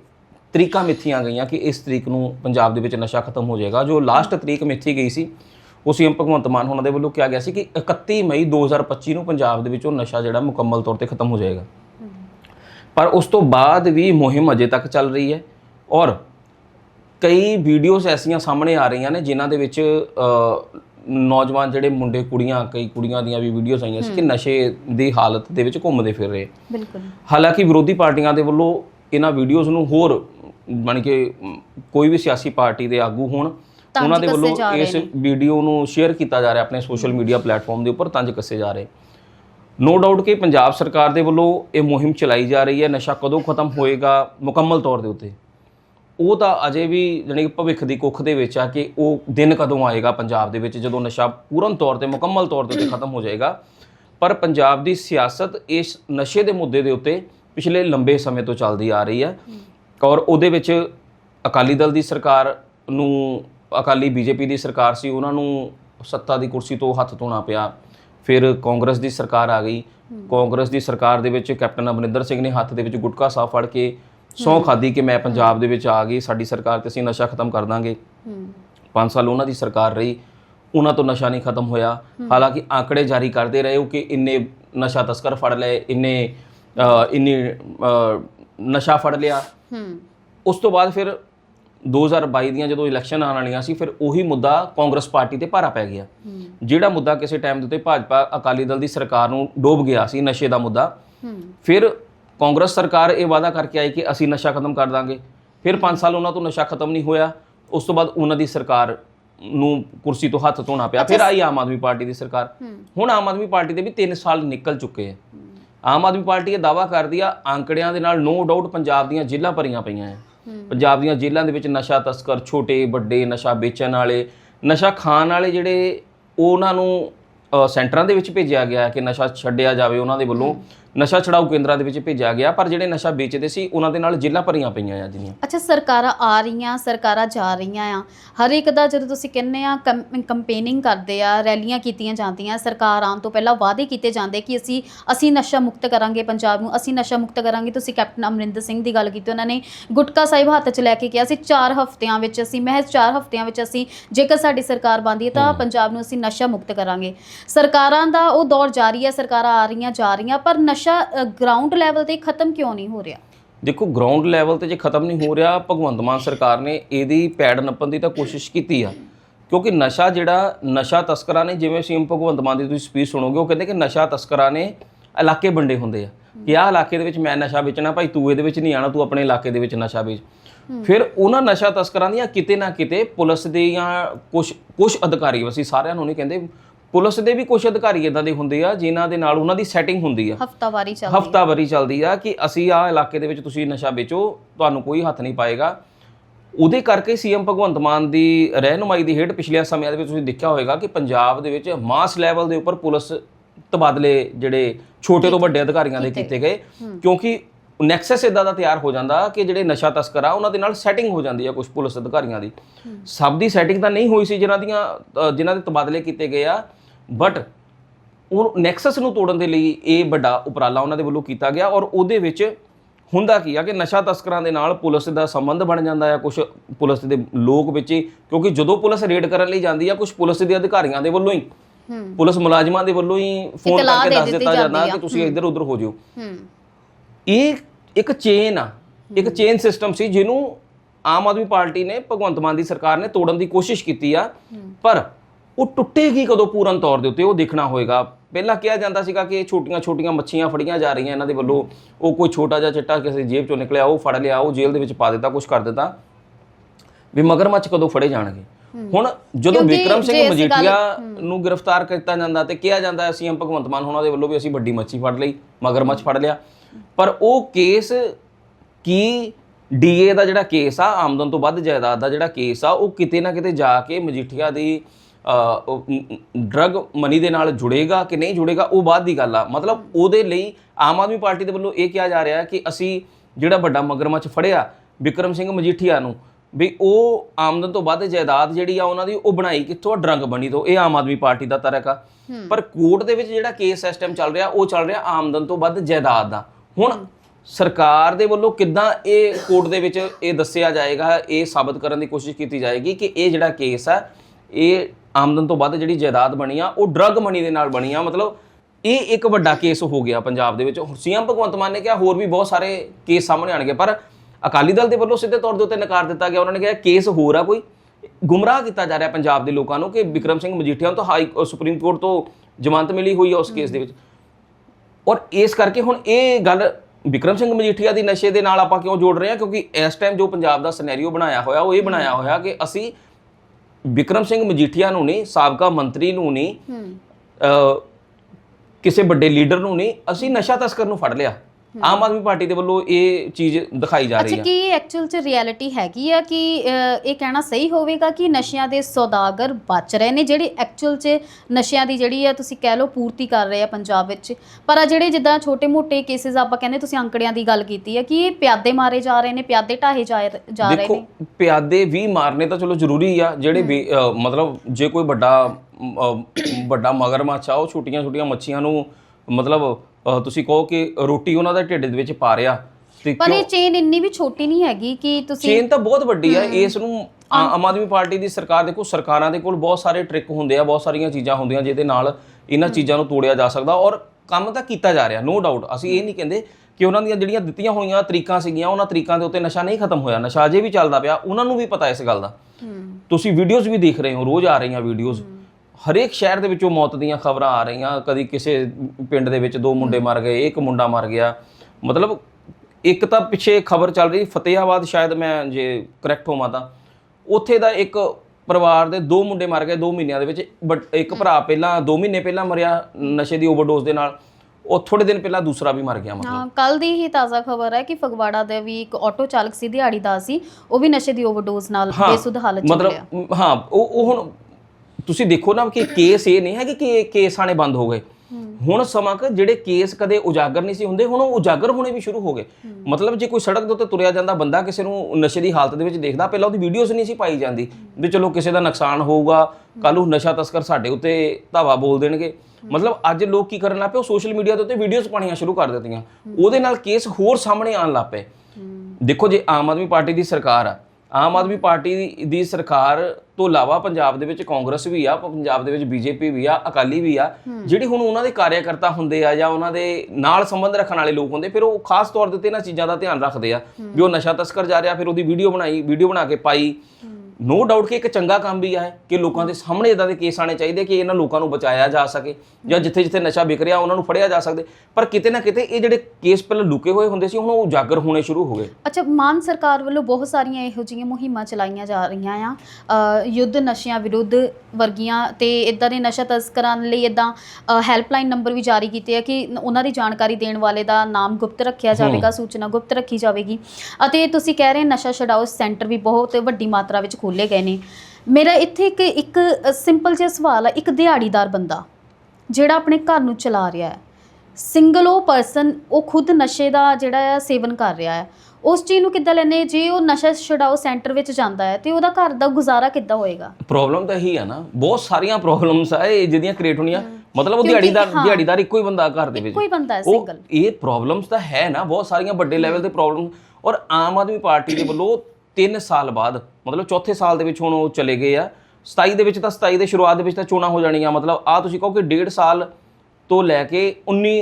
ਤਰੀਕਾਂ ਮਿੱਥੀਆਂ ਗਈਆਂ ਕਿ ਇਸ ਤਰੀਕ ਨੂੰ ਪੰਜਾਬ ਦੇ ਵਿੱਚ ਨਸ਼ਾ ਖਤਮ ਹੋ ਜਾਏਗਾ। ਜੋ ਲਾਸਟ ਤਰੀਕ ਮਿੱਥੀ ਗਈ ਸੀ, ਉਹ ਸੀਐਮ ਭਗਵੰਤ ਮਾਨ ਹੋਣਾ ਦੇ ਵੱਲੋਂ ਕਿਹਾ ਗਿਆ ਸੀ ਕਿ 31 ਮਈ 2025 ਨੂੰ ਪੰਜਾਬ ਦੇ ਵਿੱਚੋਂ ਨਸ਼ਾ ਜਿਹੜਾ ਮੁਕੰਮਲ ਤੌਰ ਤੇ ਖਤਮ ਹੋ ਜਾਏਗਾ। ਪਰ ਉਸ ਤੋਂ ਬਾਅਦ ਵੀ ਮੁਹਿੰਮ ਅਜੇ ਤੱਕ ਚੱਲ ਰਹੀ ਹੈ ਔਰ ਕਈ ਵੀਡੀਓਜ਼ ਐਸੀਆਂ ਸਾਹਮਣੇ ਆ ਰਹੀਆਂ ਨੇ ਜਿਨ੍ਹਾਂ ਦੇ ਵਿੱਚ ਨੌਜਵਾਨ ਜਿਹੜੇ ਮੁੰਡੇ ਕੁੜੀਆਂ ਕਈ ਕੁੜੀਆਂ ਦੀਆਂ ਵੀ ਵੀਡੀਓਜ਼ ਆਈਆਂ ਸੀ ਕਿ ਨਸ਼ੇ ਦੀ ਹਾਲਤ ਦੇ ਵਿੱਚ ਘੁੰਮਦੇ ਫਿਰ ਰਹੇ।
ਬਿਲਕੁਲ।
ਹਾਲਾਂਕਿ ਵਿਰੋਧੀ ਪਾਰਟੀਆਂ ਦੇ ਵੱਲੋਂ ਇਹਨਾਂ ਵੀਡੀਓਜ਼ ਨੂੰ ਹੋਰ ਬਣ ਕੇ ਕੋਈ ਵੀ ਸਿਆਸੀ ਪਾਰਟੀ ਦੇ ਆਗੂ ਹੋਣ ਉਹਨਾਂ ਦੇ ਵੱਲੋਂ ਇਸ ਵੀਡੀਓ ਨੂੰ ਸ਼ੇਅਰ ਕੀਤਾ ਜਾ ਰਿਹਾ ਆਪਣੇ ਸੋਸ਼ਲ ਮੀਡੀਆ ਪਲੇਟਫਾਰਮ ਦੇ ਉੱਪਰ ਤੰਜ ਕੱਸੇ ਜਾ ਰਹੇ। ਨੋ ਡਾਊਟ ਕਿ ਪੰਜਾਬ ਸਰਕਾਰ ਦੇ ਵੱਲੋਂ ਇਹ ਮੁਹਿੰਮ ਚਲਾਈ ਜਾ ਰਹੀ ਹੈ। ਨਸ਼ਾ ਕਦੋਂ ਖਤਮ ਹੋਏਗਾ ਮੁਕੰਮਲ ਤੌਰ ਦੇ ਉੱਤੇ? ਉਹ ਤਾਂ ਅਜੇ ਵੀ ਜਾਣੀ ਕਿ ਭਵਿੱਖ ਦੀ ਕੁੱਖ ਦੇ ਵਿੱਚ ਆ ਕਿ ਉਹ ਦਿਨ ਕਦੋਂ ਆਏਗਾ ਪੰਜਾਬ ਦੇ ਵਿੱਚ, ਜਦੋਂ ਨਸ਼ਾ ਪੂਰਨ ਤੌਰ ਤੇ, ਮੁਕੰਮਲ ਤੌਰ ਦੇ ਉੱਤੇ ਖਤਮ ਹੋ ਜਾਏਗਾ। ਪਰ ਪੰਜਾਬ ਦੀ ਸਿਆਸਤ ਇਸ ਨਸ਼ੇ ਦੇ ਮੁੱਦੇ ਦੇ ਉੱਤੇ ਪਿਛਲੇ ਲੰਬੇ ਸਮੇਂ ਤੋਂ ਚੱਲਦੀ ਆ ਰਹੀ ਹੈ ਔਰ ਉਹਦੇ ਵਿੱਚ ਅਕਾਲੀ ਦਲ ਦੀ ਸਰਕਾਰ ਨੂੰ, ਅਕਾਲੀ ਬੀਜੇਪੀ ਦੀ ਸਰਕਾਰ ਸੀ, ਉਹਨਾਂ ਨੂੰ ਸੱਤਾ ਦੀ ਕੁਰਸੀ ਤੋਂ ਹੱਥ ਧੋਣਾ ਪਿਆ। ਫਿਰ ਕਾਂਗਰਸ ਦੀ ਸਰਕਾਰ ਆ ਗਈ। ਕਾਂਗਰਸ ਦੀ ਸਰਕਾਰ ਦੇ ਵਿੱਚ ਕੈਪਟਨ ਅਮਰਿੰਦਰ ਸਿੰਘ ਨੇ ਹੱਥ ਦੇ ਵਿੱਚ ਗੁਟਕਾ ਸਾਹ ਫੜ ਕੇ ਸਹੁੰ ਖਾਦੀ ਕਿ ਮੈਂ ਪੰਜਾਬ ਦੇ ਵਿੱਚ ਆ ਗਈ ਸਾਡੀ ਸਰਕਾਰ ਤੇ ਅਸੀਂ ਨਸ਼ਾ ਖਤਮ ਕਰ ਦਾਂਗੇ।
ਹੂੰ।
5 ਸਾਲ ਉਹਨਾਂ ਦੀ ਸਰਕਾਰ ਰਹੀ ਉਹਨਾਂ ਤੋਂ ਨਸ਼ਾ ਨਹੀਂ ਖਤਮ ਹੋਇਆ। ਹਾਲਾਂਕਿ ਆંકੜੇ ਜਾਰੀ ਕਰਦੇ ਰਹੇ ਉਹ ਕਿ ਇੰਨੇ ਨਸ਼ਾ ਤਸਕਰ ਫੜ ਲਏ ਇੰਨੇ ਇੰਨੀ ਨਸ਼ਾ ਫੜ ਲਿਆ।
ਹੂੰ।
ਉਸ ਤੋਂ ਬਾਅਦ ਫਿਰ 2022 ਦੀਆਂ ਜਦੋਂ ਇਲੈਕਸ਼ਨ ਆਉਣ ਵਾਲੀਆਂ ਸੀ ਫਿਰ ਉਹੀ ਮੁੱਦਾ ਕਾਂਗਰਸ ਪਾਰਟੀ ਤੇ ਭਾਰਾ ਪੈ ਗਿਆ। ਜਿਹੜਾ ਮੁੱਦਾ ਕਿਸੇ ਟਾਈਮ ਦੇ ਉੱਤੇ ਭਾਜਪਾ ਅਕਾਲੀ ਦਲ ਦੀ ਸਰਕਾਰ ਨੂੰ ਡੋਬ ਗਿਆ ਸੀ ਨਸ਼ੇ ਦਾ ਮੁੱਦਾ। ਫਿਰ ਕਾਂਗਰਸ ਸਰਕਾਰ ਇਹ ਵਾਅਦਾ ਕਰਕੇ ਆਈ ਕਿ ਅਸੀਂ ਨਸ਼ਾ ਖਤਮ ਕਰ ਦਾਂਗੇ। ਫਿਰ 5 ਸਾਲ ਉਹਨਾਂ ਤੋਂ ਨਸ਼ਾ ਖਤਮ ਨਹੀਂ ਹੋਇਆ। ਉਸ ਤੋਂ ਬਾਅਦ ਉਹਨਾਂ ਦੀ ਸਰਕਾਰ ਨੂੰ ਕੁਰਸੀ ਤੋਂ ਹੱਥ ਧੋਣਾ ਪਿਆ। ਫਿਰ ਆਈ ਆਮ ਆਦਮੀ ਪਾਰਟੀ ਦੀ ਸਰਕਾਰ। ਹੁਣ ਆਮ ਆਦਮੀ ਪਾਰਟੀ ਦੇ ਵੀ 3 ਸਾਲ ਨਿਕਲ ਚੁੱਕੇ ਆ। ਆਮ ਆਦਮੀ ਪਾਰਟੀ ਇਹ ਦਾਵਾ ਕਰਦੀ ਆ ਆંકੜਿਆਂ ਦੇ ਨਾਲ ਨੋ ਡਾਊਟ ਪੰਜਾਬ ਦੀਆਂ ਜੇਲ੍ਹਾਂ ਭਰੀਆਂ ਪਈਆਂ ਆ। ਪੰਜਾਬ ਦੀਆਂ ਜੇਲ੍ਹਾਂ ਦੇ ਵਿੱਚ ਨਸ਼ਾ ਤਸਕਰ ਛੋਟੇ ਵੱਡੇ ਨਸ਼ਾ ਵੇਚਣ ਵਾਲੇ ਨਸ਼ਾ ਖਾਣ ਵਾਲੇ ਜਿਹੜੇ ਉਹਨਾਂ ਨੂੰ ਸੈਂਟਰਾਂ ਦੇ ਵਿੱਚ ਭੇਜਿਆ ਗਿਆ ਕਿ ਨਸ਼ਾ ਛੱਡਿਆ ਜਾਵੇ ਉਹਨਾਂ ਦੇ ਵੱਲੋਂ। ਨਸ਼ਾ ਛਡਾਊ ਕੇਂਦਰਾਂ ਦੇ ਵਿੱਚ ਭੇਜਿਆ ਗਿਆ ਪਰ ਜਿਹੜੇ ਨਸ਼ਾ ਵੇਚਦੇ ਸੀ ਉਹਨਾਂ ਦੇ ਨਾਲ ਜੇਲ੍ਹਾਂ ਭਰੀਆਂ ਪਈਆਂ ਆ ਜਿਹੜੀਆਂ
ਅੱਛਾ ਸਰਕਾਰਾਂ ਆ ਰਹੀਆਂ ਸਰਕਾਰਾਂ ਜਾ ਰਹੀਆਂ ਆ। ਹਰ ਇੱਕ ਦਾ ਜਦੋਂ ਤੁਸੀਂ ਕਹਿੰਦੇ ਆ ਕੰਪੇਨਿੰਗ ਕਰਦੇ ਆ ਰੈਲੀਆਂ ਕੀਤੀਆਂ ਜਾਂਦੀਆਂ ਸਰਕਾਰ ਆਉਣ ਤੋਂ ਪਹਿਲਾਂ ਵਾਅਦੇ ਕੀਤੇ ਜਾਂਦੇ ਕਿ ਅਸੀਂ ਅਸੀਂ ਨਸ਼ਾ ਮੁਕਤ ਕਰਾਂਗੇ ਪੰਜਾਬ ਨੂੰ ਅਸੀਂ ਨਸ਼ਾ ਮੁਕਤ ਕਰਾਂਗੇ। ਤੁਸੀਂ ਕੈਪਟਨ ਅਮਰਿੰਦਰ ਸਿੰਘ ਦੀ ਗੱਲ ਕੀਤੀ ਉਹਨਾਂ ਨੇ ਗੁਟਕਾ ਸਾਹਿਬ ਹੱਥ 'ਚ ਲੈ ਕੇ ਕਿਹਾ ਸੀ 4 ਹਫ਼ਤਿਆਂ ਵਿੱਚ ਅਸੀਂ ਮਹਿਜ਼ 4 ਹਫ਼ਤਿਆਂ ਵਿੱਚ ਅਸੀਂ ਜੇਕਰ ਸਾਡੀ ਸਰਕਾਰ ਬਣਦੀ ਹੈ ਤਾਂ ਪੰਜਾਬ ਨੂੰ ਅਸੀਂ ਨਸ਼ਾ ਮੁਕਤ ਕਰਾਂਗੇ। ਸਰਕਾਰਾਂ ਦਾ ਉਹ ਦੌਰ ਜਾਰੀ ਹੈ ਸਰਕਾਰਾਂ ਆ ਰਹੀਆਂ ਜਾ ਰਹੀਆਂ ਪਰ ਨਸ਼ਾ ਗਰਾਊਂਡ ਲੈਵਲ ਤੇ ਖਤਮ ਕਿਉਂ ਨਹੀਂ ਹੋ ਰਿਹਾ?
ਦੇਖੋ ਗਰਾਊਂਡ ਲੈਵਲ ਤੇ ਜੇ ਖਤਮ ਨਹੀਂ ਹੋ ਰਿਹਾ ਭਗਵੰਤ ਮਾਨ ਸਰਕਾਰ ਨੇ ਇਹਦੀ ਪੈੜ ਨੱਪਣ ਦੀ ਤਾਂ ਕੋਸ਼ਿਸ਼ ਕੀਤੀ ਆ। ਕਿਉਂਕਿ ਨਸ਼ਾ ਜਿਹੜਾ ਨਸ਼ਾ ਤਸਕਰਾਂ ਨੇ ਜਿਵੇਂ ਸੀਐਮ ਭਗਵੰਤ ਮਾਨ ਦੀ ਤੁਸੀਂ ਸਪੀਚ ਸੁਣੋਗੇ ਉਹ ਕਹਿੰਦੇ ਕਿ ਨਸ਼ਾ ਤਸਕਰਾਂ ਨੇ ਇਲਾਕੇ ਵੰਡੇ ਹੁੰਦੇ ਆ। ਕਿ ਆਹ ਇਲਾਕੇ ਦੇ ਵਿੱਚ ਮੈਂ ਨਸ਼ਾ ਵੇਚਣਾ ਭਾਈ ਤੂੰ ਇਹਦੇ ਵਿੱਚ ਨਹੀਂ ਆਣਾ ਤੂੰ ਆਪਣੇ ਇਲਾਕੇ ਦੇ ਵਿੱਚ ਨਸ਼ਾ ਵੇਚ। ਫਿਰ ਉਹਨਾਂ ਨਸ਼ਾ ਤਸਕਰਾਂ ਦੀਆਂ ਕਿਤੇ ਨਾ ਕਿਤੇ ਪੁਲਿਸ ਦੇ ਜਾਂ ਕੁਝ ਕੁਝ ਅਧਿਕਾਰੀ ਅਸੀਂ ਸਾਰਿਆਂ ਨੂੰ ਨਹੀਂ ਕਹਿੰਦੇ ਪੁਲਿਸ ਦੇ ਵੀ ਕੁਝ ਅਧਿਕਾਰੀ ਇਦਾਂ ਦੇ ਹੁੰਦੇ ਆ ਜਿਨ੍ਹਾਂ ਦੇ ਨਾਲ ਉਹਨਾਂ ਦੀ ਸੈਟਿੰਗ ਹੁੰਦੀ ਆ।
ਹਫਤਾਵਾਰੀ ਚੱਲਦੀ
ਹਫਤਾਵਾਰੀ ਚੱਲਦੀ ਆ ਕਿ ਅਸੀਂ ਆ ਇਲਾਕੇ ਦੇ ਵਿੱਚ ਤੁਸੀਂ ਨਸ਼ਾ ਵੇਚੋ ਤੁਹਾਨੂੰ ਕੋਈ ਹੱਥ ਨਹੀਂ ਪਾਏਗਾ। ਉਹਦੇ ਕਰਕੇ ਸੀਐਮ ਭਗਵੰਤ ਮਾਨ ਦੀ ਰਹਿਨੁਮਾਈ ਦੀ ਹੇਠ ਪਿਛਲੇ ਸਮਿਆਂ ਦੇ ਵਿੱਚ ਤੁਸੀਂ ਦੇਖਿਆ ਹੋਵੇਗਾ ਕਿ ਪੰਜਾਬ ਦੇ ਵਿੱਚ ਮਾਸ ਲੈਵਲ ਦੇ ਉੱਪਰ ਪੁਲਿਸ ਤਬਾਦਲੇ ਜਿਹੜੇ ਛੋਟੇ ਤੋਂ ਵੱਡੇ ਅਧਿਕਾਰੀਆਂ ਦੇ ਕੀਤੇ ਗਏ। ਕਿਉਂਕਿ ਨੈਕਸਸ ਇਦਾਂ ਦਾ ਤਿਆਰ ਹੋ ਜਾਂਦਾ ਕਿ ਜਿਹੜੇ ਨਸ਼ਾ ਤਸਕਰ ਆ ਉਹਨਾਂ ਦੇ ਨਾਲ ਸੈਟਿੰਗ ਹੋ ਜਾਂਦੀ ਆ ਕੁਝ ਪੁਲਿਸ ਅਧਿਕਾਰੀਆਂ ਦੀ। ਸਭ ਦੀ ਸੈਟਿੰਗ ਤਾਂ ਨਹੀਂ ਹੋਈ ਸੀ ਜਿਨ੍ਹਾਂ ਦੀਆਂ ਜਿਨ੍ਹਾਂ ਦੇ ਤਬਾਦਲੇ ਕੀਤੇ ਗਏ ਆ ਬਟ ਉਹ ਨੈਕਸਸ ਨੂੰ ਤੋੜਨ ਦੇ ਲਈ ਇਹ ਵੱਡਾ ਉਪਰਾਲਾ ਉਹਨਾਂ ਦੇ ਵੱਲੋਂ ਕੀਤਾ ਗਿਆ ਔਰ ਉਹਦੇ ਵਿੱਚ ਹੁੰਦਾ ਕੀ ਆ ਕਿ ਨਸ਼ਾ ਤਸਕਰਾਂ ਦੇ ਨਾਲ ਪੁਲਿਸ ਦਾ ਸੰਬੰਧ ਬਣ ਜਾਂਦਾ ਹੈ ਕੁਝ ਪੁਲਿਸ ਦੇ ਲੋਕ ਵਿੱਚ ਹੀ ਕਿਉਂਕਿ ਜਦੋਂ ਪੁਲਿਸ ਰੇਡ ਕਰਨ ਲਈ ਜਾਂਦੀ ਆ ਕੁਝ ਪੁਲਿਸ ਦੇ ਅਧਿਕਾਰੀਆਂ ਦੇ ਵੱਲੋਂ ਹੀ। ਪੁਲਿਸ ਮੁਲਾਜ਼ਮਾਂ ਦੇ ਵੱਲੋਂ ਹੀ ਫੋਨ ਕਰਕੇ ਦੱਸ
ਦਿੱਤੀ
ਜਾਂਦਾ ਕਿ
ਆ।
ਤੁਸੀਂ ਇੱਧਰ ਉੱਧਰ ਹੋ ਜਾਓ
ਹੂੰ।
ਇਹ ਇੱਕ ਚੇਨ ਆ ਇੱਕ ਚੇਨ ਸਿਸਟਮ ਸੀ ਜਿਹਨੂੰ ਆਮ ਆਦਮੀ ਪਾਰਟੀ ਨੇ ਭਗਵੰਤ ਮਾਨ ਦੀ ਸਰਕਾਰ ਨੇ ਤੋੜਨ ਦੀ ਕੋਸ਼ਿਸ਼ ਕੀਤੀ ਆ। ਪਰ ਉਹ ਟੁੱਟੇਗੀ ਕਦੋਂ ਪੂਰਨ ਤੌਰ ਦੇ ਉੱਤੇ ਉਹ ਦੇਖਣਾ ਹੋਏਗਾ। ਪਹਿਲਾਂ ਕਿਹਾ ਜਾਂਦਾ ਸੀਗਾ ਕਿ ਇਹ ਛੋਟੀਆਂ-ਛੋਟੀਆਂ ਮੱਛੀਆਂ ਫੜੀਆਂ ਜਾ ਰਹੀਆਂ ਇਹਨਾਂ ਦੇ ਵੱਲੋਂ ਉਹ ਕੋਈ ਛੋਟਾ ਜਿਹਾ ਚਿੱਟਾ ਕਿਸੇ ਜੇਬ ਚੋਂ ਨਿਕਲਿਆ ਉਹ ਫੜ ਲਿਆ ਉਹ ਜੇਲ੍ਹ ਦੇ ਵਿੱਚ ਪਾ ਦਿੱਤਾ ਕੁਝ ਕਰ ਦਿੱਤਾ। ਵੀ ਮਗਰਮੱਛ ਕਦੋਂ ਫੜੇ ਜਾਣਗੇ? ਹੁਣ ਜਦੋਂ ਵਿਕਰਮ ਸਿੰਘ
ਅਸੀਂ
ਮਜੀਠੀਆ ਨੂੰ ਗ੍ਰਿਫਤਾਰ ਕੀਤਾ ਜਾਂਦਾ ਤੇ ਕਿਹਾ ਜਾਂਦਾ ਸੀਐਮ ਭਗਵੰਤ ਮਾਨ ਹੋਣਾ ਦੇ ਵੱਲੋਂ ਵੀ ਅਸੀਂ ਵੱਡੀ ਮੱਛੀ ਫੜ ਲਈ ਮਗਰਮੱਛ ਫੜ ਲਿਆ। ਪਰ ਉਹ ਕੇਸ ਕੀ ਡੀਏ ਦਾ ਜਿਹੜਾ ਕੇਸ ਆ ਆਮਦਨ ਤੋਂ ਵੱਧ ਜਾਇਦਾਦ ਦਾ ਜਿਹੜਾ ਕੇਸ ਆ ਉਹ ਕਿਤੇ ਨਾ ਕਿਤੇ ਜਾ ਕੇ ਮਜੀਠੀਆ ਦੀ ਡਰਗ ਮਨੀ ਦੇ ਨਾਲ ਜੁੜੇਗਾ ਕਿ ਨਹੀਂ ਜੁੜੇਗਾ ਉਹ ਬਾਅਦ ਦੀ ਗੱਲ ਆ। ਮਤਲਬ ਉਹਦੇ ਲਈ ਆਮ ਆਦਮੀ ਪਾਰਟੀ ਦੇ ਵੱਲੋਂ ਇਹ ਕਿਹਾ ਜਾ ਰਿਹਾ ਕਿ ਅਸੀਂ ਜਿਹੜਾ ਵੱਡਾ ਮਗਰਮੱਛ ਫੜਿਆ ਵਿਕਰਮ ਸਿੰਘ ਮਜੀਠੀਆ ਨੂੰ ਵੀ ਉਹ ਆਮਦਨ ਤੋਂ ਵੱਧ ਜਾਇਦਾਦ ਜਿਹੜੀ ਆ ਉਹਨਾਂ ਦੀ ਉਹ ਬਣਾਈ ਕਿੱਥੋਂ ਆ? ਡਰੰਗ ਬਣੀ ਤੋਂ। ਇਹ ਆਮ ਆਦਮੀ ਪਾਰਟੀ ਦਾ ਤਰਕ ਆ। ਪਰ ਕੋਰਟ ਦੇ ਵਿੱਚ ਜਿਹੜਾ ਕੇਸ ਸਿਸਟਮ ਚੱਲ ਰਿਹਾ ਉਹ ਚੱਲ ਰਿਹਾ ਆਮਦਨ ਤੋਂ ਵੱਧ ਜਾਇਦਾਦ ਦਾ। ਹੁਣ ਸਰਕਾਰ ਦੇ ਵੱਲੋਂ ਕਿੱਦਾਂ ਇਹ ਕੋਰਟ ਦੇ ਵਿੱਚ ਇਹ ਦੱਸਿਆ ਜਾਏਗਾ ਇਹ ਸਾਬਤ ਕਰਨ ਦੀ ਕੋਸ਼ਿਸ਼ ਕੀਤੀ ਜਾਏਗੀ ਕਿ ਇਹ ਜਿਹੜਾ ਕੇਸ ਆ ਇਹ ਆਮਦਨ ਤੋਂ ਵੱਧ ਜਿਹੜੀ ਜਾਇਦਾਦ ਬਣੀ ਆ ਉਹ ਡਰੱਗ ਮਨੀ ਦੇ ਨਾਲ ਬਣੀ ਆ। ਮਤਲਬ ਇਹ ਇੱਕ ਵੱਡਾ ਕੇਸ ਹੋ ਗਿਆ ਪੰਜਾਬ ਦੇ ਵਿੱਚ। ਸੀਐਮ ਭਗਵੰਤ ਮਾਨ ਨੇ ਕਿਹਾ ਹੋਰ ਵੀ ਬਹੁਤ ਸਾਰੇ ਕੇਸ ਸਾਹਮਣੇ ਆਣਗੇ ਪਰ ਅਕਾਲੀ ਦਲ ਦੇ ਵੱਲੋਂ ਸਿੱਧੇ ਤੌਰ ਦੇ ਉੱਤੇ ਨਕਾਰ ਦਿੱਤਾ ਗਿਆ। ਉਹਨਾਂ ਨੇ ਕਿਹਾ ਕੇਸ ਹੋਰ ਆ ਕੋਈ। ਗੁੰਮਰਾਹ ਕੀਤਾ ਜਾ ਰਿਹਾ ਪੰਜਾਬ ਦੇ ਲੋਕਾਂ ਨੂੰ ਕਿ ਵਿਕਰਮ ਸਿੰਘ ਮਜੀਠੀਆ ਨੂੰ ਤਾਂ ਹਾਈ ਸੁਪਰੀਮ ਕੋਰਟ ਤੋਂ ਜ਼ਮਾਨਤ ਮਿਲੀ ਹੋਈ ਆ ਉਸ ਕੇਸ ਦੇ ਵਿੱਚ। ਔਰ ਇਸ ਕਰਕੇ ਹੁਣ ਇਹ ਗੱਲ ਵਿਕਰਮ ਸਿੰਘ ਮਜੀਠੀਆ ਦੀ ਨਸ਼ੇ ਦੇ ਨਾਲ ਆਪਾਂ ਕਿਉਂ ਜੋੜ ਰਹੇ ਹਾਂ? ਕਿਉਂਕਿ ਇਸ ਟਾਈਮ ਜੋ ਪੰਜਾਬ ਦਾ ਸਿਨੈਰੀਓ ਬਣਾਇਆ ਹੋਇਆ ਉਹ ਇਹ ਬਣਾਇਆ ਹੋਇਆ ਕਿ ਅਸੀਂ ਵਿਕਰਮ ਸਿੰਘ ਮਜੀਠੀਆ ਨੂੰ ਨਹੀਂ ਸਾਬਕਾ ਮੰਤਰੀ ਨੂੰ ਨਹੀਂ
ਹੂੰ।
ਅ, ਕਿਸੇ ਵੱਡੇ ਲੀਡਰ ਨੂੰ ਨਹੀਂ ਅਸੀਂ ਨਸ਼ਾ ਤਸਕਰ ਨੂੰ ਫੜ ਲਿਆ। ਆਮ ਆਦਮੀ ਪਾਰਟੀ ਦੇ ਵੱਲੋਂ ਇਹ ਚੀਜ਼ ਦਿਖਾਈ ਜਾ ਰਹੀ
ਅੱਛਾ
ਹੈ
ਕੀ ਇਹ ਐਕਚੁਅਲ ਚ ਰਿਐਲਿਟੀ ਹੈਗੀ ਆ ਕਿ ਇਹ ਕਹਿਣਾ ਸਹੀ ਹੋਵੇਗਾ ਕਿ ਨਸ਼ਿਆਂ ਦੇ ਸੌਦਾਗਰ ਬਚ ਰਹੇ ਨੇ? ਜਿਹੜੇ ਐਕਚੁਅਲ ਚ ਨਸ਼ਿਆਂ ਦੀ ਜਿਹੜੀ ਆ ਤੁਸੀਂ ਕਹਿ ਲਓ ਪੂਰਤੀ ਕਰ ਰਹੇ ਆ ਪੰਜਾਬ ਵਿੱਚ। ਪਰ ਆ ਜਿਹੜੇ ਜਿੱਦਾਂ ਛੋਟੇ-ਮੋਟੇ ਕੇਸਿਸ ਆਪਾਂ ਕਹਿੰਦੇ ਤੁਸੀਂ ਅੰਕੜਿਆਂ ਦੀ ਗੱਲ ਕੀਤੀ ਹੈ ਕਿ ਇਹ ਪਿਆਦੇ ਮਾਰੇ ਜਾ ਰਹੇ ਨੇ ਪਿਆਦੇ ਢਾਹੇ ਜਾ ਰਹੇ
ਦੇਖੋ
ਨੇ।
ਪਿਆਦੇ ਵੀ ਮਾਰਨੇ ਤਾਂ ਚਲੋ ਜ਼ਰੂਰੀ ਆ ਜਿਹੜੇ ਮਤਲਬ ਜੇ ਕੋਈ ਵੱਡਾ ਵੱਡਾ ਮਗਰਮੱਛ ਆ ਉਹ ਛੋਟੀਆਂ ਛੋਟੀਆਂ ਮੱਛੀਆਂ ਨੂੰ ਮਤਲਬ ਤੁਸੀਂ ਕਹੋ ਕਿ ਰੋਟੀ ਉਹਨਾਂ ਦਾ ਢਿੱਡ ਦੇ ਵਿੱਚ ਪਾ ਰਿਹਾ ਤੇ
ਪਰ ਇਹ ਚੇਨ ਇੰਨੀ ਵੀ ਛੋਟੀ ਨਹੀਂ ਹੈਗੀ ਕਿ ਤੁਸੀਂ
ਚੇਨ ਤਾਂ ਬਹੁਤ ਵੱਡੀ ਆ ਇਸ ਨੂੰ ਆਮ ਆਦਮੀ ਪਾਰਟੀ ਦੀ ਸਰਕਾਰ ਦੇ ਕੋਲ ਸਰਕਾਰਾਂ ਦੇ ਕੋਲ ਬਹੁਤ ਸਾਰੇ ਟ੍ਰਿਕ ਹੁੰਦੇ ਆ ਬਹੁਤ ਸਾਰੀਆਂ ਚੀਜ਼ਾਂ ਹੁੰਦੀਆਂ ਜਿਹਦੇ ਨਾਲ ਇਹਨਾਂ ਚੀਜ਼ਾਂ ਨੂੰ ਤੋੜਿਆ ਜਾ ਸਕਦਾ ਔਰ ਕੰਮ ਤਾਂ ਕੀਤਾ ਜਾ ਰਿਹਾ ਨੋ ਡਾਊਟ ਅਸੀਂ ਇਹ ਨਹੀਂ ਕਹਿੰਦੇ ਕਿ ਉਹਨਾਂ ਦੀਆਂ ਜਿਹੜੀਆਂ ਦਿੱਤੀਆਂ ਹੋਈਆਂ ਤਰੀਕਾਂ ਸੀਗੀਆਂ ਉਹਨਾਂ ਤਰੀਕਾਂ ਦੇ ਉੱਤੇ ਨਸ਼ਾ ਨਹੀਂ ਖਤਮ ਹੋਇਆ ਨਸ਼ਾ ਅਜੇ ਵੀ ਚੱਲਦਾ ਪਿਆ ਉਹਨਾਂ ਨੂੰ ਵੀ ਪਤਾ ਇਸ ਗੱਲ ਦਾ। ਤੁਸੀਂ ਵੀਡੀਓਜ਼ ਵੀ ਦੇਖ ਰਹੇ ਹੋ ਰੋਜ਼ ਆ ਰਹੀਆਂ ਵੀਡੀਓਜ਼ ਹਰੇਕ ਸ਼ਹਿਰ ਦੇ ਵਿੱਚੋਂ ਮੌਤ ਦੀਆਂ ਖਬਰਾਂ ਆ ਰਹੀਆਂ। ਕਦੀ ਕਿਸੇ ਪਿੰਡ ਦੇ ਵਿੱਚ ਦੋ ਮੁੰਡੇ ਮਰ ਗਏ ਇੱਕ ਮੁੰਡਾ ਮਰ ਗਿਆ। ਮਤਲਬ ਇੱਕ ਤਾਂ ਪਿੱਛੇ ਖਬਰ ਚੱਲ ਰਹੀ ਫਤਿਆਬਾਦ ਸ਼ਾਇਦ ਮੈਂ ਜੇ ਕਰੈਕਟ ਹੋਵਾਂ ਤਾਂ। ਉੱਥੇ ਦਾ ਇੱਕ ਪਰਿਵਾਰ ਦੇ ਦੋ ਮੁੰਡੇ ਮਰ ਗਏ 2 ਮਹੀਨਿਆਂ ਦੇ ਵਿੱਚ। ਬਟ ਇੱਕ ਭਰਾ ਪਹਿਲਾਂ 2 ਮਹੀਨੇ ਪਹਿਲਾਂ ਮਰਿਆ ਨਸ਼ੇ ਦੀ ਓਵਰਡੋਜ਼ ਦੇ ਨਾਲ। ਉਹ ਥੋੜੇ ਦਿਨ ਪਹਿਲਾਂ ਦੂਸਰਾ ਵੀ ਮਰ ਗਿਆ ਮਤਲਬ।
ਹਾਂ ਕੱਲ ਦੀ ਹੀ ਤਾਜ਼ਾ ਖਬਰ ਹੈ ਕਿ ਫਗਵਾੜਾ ਦੇ ਵੀ ਇੱਕ ਆਟੋ ਚਾਲਕ ਸੀ ਦਿਹਾੜੀਦਾਰ ਸੀ। ਉਹ ਵੀ ਨਸ਼ੇ ਦੀ ਓਵਰਡੋਜ਼ ਨਾਲ ਬੇਸੁੱਧ ਹਾਲਤ ਚ
ਮਤਲਬ ਹਾਂ ਉਹ ਉਹ ਹੁਣ ਤੁਸੀਂ ਦੇਖੋ ਨਾ ਕਿ ਕੇਸ ਇਹ ਨਹੀਂ ਹੈ ਕਿ ਕੇਸ ਆਣੇ ਬੰਦ ਹੋ ਗਏ। ਹੁਣ ਸਮਾਂ ਕਿ ਜਿਹੜੇ ਕੇਸ ਕਦੇ ਉਜਾਗਰ ਨਹੀਂ ਸੀ ਹੁੰਦੇ, ਹੁਣ ਉਹ ਉਜਾਗਰ ਹੋਣੇ ਵੀ ਸ਼ੁਰੂ ਹੋ ਗਏ। ਮਤਲਬ ਜੇ ਕੋਈ ਸੜਕ ਦੇ ਉੱਤੇ ਤੁਰਿਆ ਜਾਂਦਾ, ਬੰਦਾ ਕਿਸੇ ਨੂੰ ਨਸ਼ੇ ਦੀ ਹਾਲਤ ਦੇ ਵਿੱਚ ਦੇਖਦਾ, ਪਹਿਲਾਂ ਉਹਦੀ ਵੀਡੀਓਜ਼ ਨਹੀਂ ਸੀ ਪਾਈ ਜਾਂਦੀ ਵੀ ਚਲੋ ਕਿਸੇ ਦਾ ਨੁਕਸਾਨ ਹੋਊਗਾ ਕੱਲ ਨੂੰ ਨਸ਼ਾ ਤਸਕਰ ਸਾਡੇ ਉੱਤੇ ਧਾਵਾ ਬੋਲ ਦੇਣਗੇ। ਮਤਲਬ ਅੱਜ ਲੋਕ ਕੀ ਕਰਨ ਲੱਗ ਪਏ? ਉਹ ਸੋਸ਼ਲ ਮੀਡੀਆ ਦੇ ਉੱਤੇ ਵੀਡੀਓਜ਼ ਪਾਣੀਆਂ ਸ਼ੁਰੂ ਕਰ ਦਿੱਤੀਆਂ। ਉਹਦੇ ਨਾਲ ਕੇਸ ਹੋਰ ਸਾਹਮਣੇ ਆਉਣ ਲੱਗ ਪਏ। ਦੇਖੋ ਜੇ ਆਮ ਆਦਮੀ ਪਾਰਟੀ ਦੀ ਸਰਕਾਰ ਆ ਆਮ ਆਦਮੀ ਪਾਰਟੀ ਦੀ- ਸਰਕਾਰ ਤੋਂ ਇਲਾਵਾ ਪੰਜਾਬ ਦੇ ਵਿੱਚ ਕਾਂਗਰਸ ਵੀ ਆ ਪੰਜਾਬ ਦੇ ਵਿੱਚ ਬੀਜੇਪੀ ਵੀ ਆ ਅਕਾਲੀ ਵੀ ਆ ਜਿਹੜੀ ਹੁਣ ਉਹਨਾਂ ਦੇ ਕਾਰਿਆਕਰਤਾ ਹੁੰਦੇ ਆ ਜਾਂ ਉਹਨਾਂ ਦੇ ਨਾਲ ਸੰਬੰਧ ਰੱਖਣ ਵਾਲੇ ਲੋਕ ਹੁੰਦੇ ਫਿਰ ਉਹ ਖਾਸ ਤੌਰ ਦੇ ਉੱਤੇ ਇਹਨਾਂ ਚੀਜ਼ਾਂ ਦਾ ਧਿਆਨ ਰੱਖਦੇ ਆ ਵੀ ਉਹ ਨਸ਼ਾ ਤਸਕਰ ਜਾ ਰਿਹਾ ਫਿਰ ਉਹਦੀ ਵੀਡੀਓ ਬਣਾਈ ਵੀਡੀਓ ਬਣਾ ਕੇ ਪਾਈ ਨੋ ਡਾਊਟ ਕਿ ਇੱਕ ਚੰਗਾ ਕੰਮ ਵੀ ਹੈ ਕਿ ਲੋਕਾਂ ਦੇ ਸਾਹਮਣੇ ਇਦਾਂ ਦੇ ਕੇਸ ਆਣੇ ਚਾਹੀਦੇ ਕਿ ਇਹਨਾਂ ਲੋਕਾਂ ਨੂੰ ਬਚਾਇਆ ਜਾ ਸਕੇ ਜਾਂ ਜਿੱਥੇ ਜਿੱਥੇ ਨਸ਼ਾ ਵਿਕ ਰਿਹਾ ਉਹਨਾਂ ਨੂੰ ਫੜਿਆ ਜਾ ਸਕਦੇ। ਪਰ ਕਿਤੇ ਨਾ ਕਿਤੇ ਇਹ ਜਿਹੜੇ ਕੇਸ ਪਹਿਲਾਂ ਲੁਕੇ ਹੋਏ ਹੁੰਦੇ ਸੀ ਹੁਣ ਉਹ ਉਜਾਗਰ ਹੋਣੇ ਸ਼ੁਰੂ ਹੋ ਗਏ।
ਅੱਛਾ ਮਾਨ ਸਰਕਾਰ ਵੱਲੋਂ ਬਹੁਤ ਸਾਰੀਆਂ ਇਹੋ ਜਿਹੀਆਂ ਮੁਹਿੰਮਾਂ ਚਲਾਈਆਂ ਜਾ ਰਹੀਆਂ ਆ। ਯੁੱਧ ਨਸ਼ਿਆਂ ਵਿਰੁੱਧ ਵਰਗੀਆਂ ਤੇ ਇਦਾਂ ਦੇ ਨਸ਼ਾ ਤਸਕਰਾਂ ਲਈ ਇਦਾਂ ਹੈਲਪਲਾਈਨ ਨੰਬਰ ਵੀ ਜਾਰੀ ਕੀਤੇ ਆ ਕਿ ਉਹਨਾਂ ਦੀ ਜਾਣਕਾਰੀ ਦੇਣ ਵਾਲੇ ਦਾ ਨਾਮ ਗੁਪਤ ਰੱਖਿਆ ਜਾਵੇਗਾ ਸੂਚਨਾ ਗੁਪਤ ਰੱਖੀ ਜਾਵੇਗੀ। ਅਤੇ ਤੁਸੀਂ ਕਹਿ ਰਹੇ ਨਸ਼ਾ ਛਡਾਓ ਸੈਂਟਰ ਵੀ ਬਹੁਤ ਵੱਡੀ ਮਾਤਰਾ ਵਿੱਚ ਖੋਲੇ ਗਏ ਨੇ। ਮੇਰਾ ਇੱਥੇ ਇੱਕ ਇੱਕ ਸਿੰਪਲ ਜਿਹਾ ਸਵਾਲ ਹੈ ਇੱਕ ਦਿਹਾੜੀਦਾਰ ਬੰਦਾ ਜਿਹੜਾ ਆਪਣੇ ਘਰ ਨੂੰ ਚਲਾ ਰਿਹਾ ਹੈ। ਸਿੰਗਲ ਉਹ ਪਰਸਨ ਉਹ ਖੁਦ ਨਸ਼ੇ ਦਾ ਜਿਹੜਾ ਆ ਸੇਵਨ ਕਰ ਰਿਹਾ ਹੈ। ਉਸ ਚੀਜ਼ ਨੂੰ ਕਿੱਦਾਂ ਲੈਣੇ ਜੇ ਉਹ ਨਸ਼ਾ ਛਡਾਓ ਸੈਂਟਰ ਵਿੱਚ ਜਾਂਦਾ ਹੈ ਤੇ ਉਹਦਾ ਘਰ ਦਾ ਗੁਜ਼ਾਰਾ ਕਿੱਦਾਂ ਹੋਏਗਾ?
ਪ੍ਰੋਬਲਮ ਤਾਂ ਇਹੀ ਆ ਨਾ ਬਹੁਤ ਸਾਰੀਆਂ ਪ੍ਰੋਬਲਮਸ ਆ ਇਹ ਜਿਹਦੀਆਂ ਕ੍ਰੀਏਟ ਹੋਣੀਆਂ। ਮਤਲਬ ਉਹ ਦਿਹਾੜੀਦਾਰ। ਦਿਹਾੜੀਦਾਰ ਇੱਕੋ ਹੀ ਬੰਦਾ ਘਰ ਦੇ ਵਿੱਚ।
ਕੋਈ ਬੰਦਾ ਹੈ ਸਿੰਗਲ
ਇਹ ਪ੍ਰੋਬਲਮਸ ਤਾਂ ਹੈ ਨਾ ਬਹੁਤ ਸਾਰੀਆਂ ਵੱਡੇ ਲੈਵਲ ਤੇ ਪ੍ਰੋਬਲਮ ਔਰ ਆਮ ਆਦਮੀ ਪਾਰਟੀ ਦੇ ਵੱਲੋਂ 3 ਸਾਲ ਬਾਅਦ ਮਤਲਬ ਚੌਥੇ ਸਾਲ ਦੇ ਵਿੱਚ ਹੁਣ ਉਹ ਚਲੇ ਗਏ ਆ। 27 ਦੇ ਵਿੱਚ ਤਾਂ 27 ਦੇ ਸ਼ੁਰੂਆਤ ਦੇ ਵਿੱਚ ਤਾਂ ਚੋਣਾਂ ਹੋ ਜਾਣੀਆਂ ਮਤਲਬ ਆ ਤੁਸੀਂ ਕਹੋ ਕਿ ਡੇਢ ਸਾਲ ਤੋਂ ਲੈ ਕੇ 19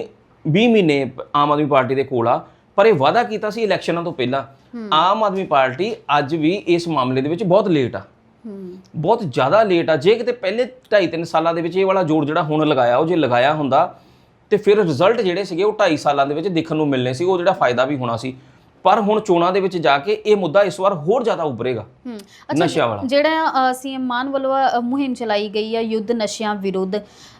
20 ਮਹੀਨੇ ਆਮ ਆਦਮੀ ਪਾਰਟੀ ਦੇ ਕੋਲ ਆ ਪਰ ਇਹ ਵਾਅਦਾ ਕੀਤਾ ਸੀ ਇਲੈਕਸ਼ਨਾਂ ਤੋਂ ਪਹਿਲਾਂ। ਆਮ ਆਦਮੀ ਪਾਰਟੀ ਅੱਜ ਵੀ ਇਸ ਮਾਮਲੇ ਦੇ ਵਿੱਚ ਬਹੁਤ ਲੇਟ ਆ। ਬਹੁਤ ਜ਼ਿਆਦਾ ਲੇਟ ਆ। ਜੇ ਕਿਤੇ ਪਹਿਲੇ 2.5 3 ਸਾਲਾਂ ਦੇ ਵਿੱਚ ਇਹ ਵਾਲਾ ਜੋੜ ਜਿਹੜਾ ਹੁਣ ਲਗਾਇਆ ਉਹ ਜੇ ਲਗਾਇਆ ਹੁੰਦਾ ਤੇ ਫਿਰ ਰਿਜ਼ਲਟ ਜਿਹੜੇ ਸੀਗੇ ਉਹ 2.5 ਸਾਲਾਂ ਦੇ ਵਿੱਚ ਦੇਖਣ ਨੂੰ ਮਿਲਨੇ ਸੀ ਉਹ ਜਿਹੜਾ ਫਾਇਦਾ ਵੀ ਹੋਣਾ ਸੀ। ਪਰ ਹੁਣ ਚੋਣਾਂ ਦੇ ਵਿੱਚ ਜਾ ਕੇ ਇਹ ਮੁੱਦਾ ਇਸ ਵਾਰ ਹੋਰ ਜ਼ਿਆਦਾ ਉੱਭਰੇਗਾ। ਨਸ਼ਿਆਂ ਵਾਲਾ।
ਜਿਹੜਾ ਸੀਐਮ ਮਾਨ ਵੱਲੋਂ ਮੁਹਿੰਮ ਚਲਾਈ ਗਈ ਹੈ ਯੁੱਧ ਨਸ਼ਿਆਂ ਵਿਰੁੱਧ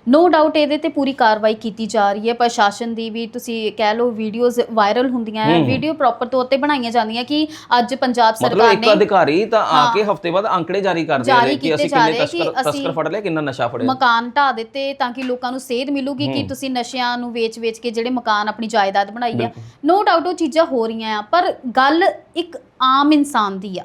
ਨੋ ਡਾਊਟ ਇਹਦੇ ਤੇ ਪੂਰੀ ਕਾਰਵਾਈ ਕੀਤੀ ਜਾ ਰਹੀ ਹੈ। ਪ੍ਰਸ਼ਾਸਨ ਦੀ ਵੀ ਤੁਸੀਂ ਕਹਿ ਲਓ ਵੀਡੀਓਜ਼ ਵਾਇਰਲ ਹੁੰਦੀਆਂ ਹੈ। ਵੀਡੀਓ ਪ੍ਰੋਪਰ ਤੌਰ ਤੇ ਬਣਾਈਆਂ ਜਾਂਦੀਆਂ ਕਿ ਅੱਜ ਪੰਜਾਬ
ਮਤਲਬ
ਸਰਕਾਰ
ਇੱਕ
ਨੇ
ਅਧਿਕਾਰੀ ਤਾਂ ਆ ਕੇ ਹਫ਼ਤੇ ਬਾਅਦ ਅੰਕੜੇ ਜਾਰੀ ਕਰਦੇ ਰਹੇ ਕਿ ਅਸੀਂ ਕਿੰਨੇ ਤਸਕਰ ਫੜ ਲਿਆ ਕਿੰਨਾ ਨਸ਼ਾ ਫੜਿਆ।
ਮਕਾਨ ਢਾ ਦਿੱਤੇ ਤਾਂ ਕਿ ਲੋਕਾਂ ਨੂੰ ਸੇਧ ਮਿਲੂਗੀ ਕਿ ਤੁਸੀਂ ਨਸ਼ਿਆਂ ਨੂੰ ਵੇਚ-ਵੇਚ ਕੇ ਜਿਹੜੇ ਮਕਾਨ ਆਪਣੀ ਜਾਇਦਾਦ ਬਣਾਈ ਆ। ਨੋ ਡਾਊਟ ਉਹ ਚੀਜ਼ਾਂ ਹੋ ਰਹੀਆਂ ਆ ਪਰ ਗੱਲ ਇੱਕ ਆਮ ਇਨਸਾਨ ਦੀ ਆ।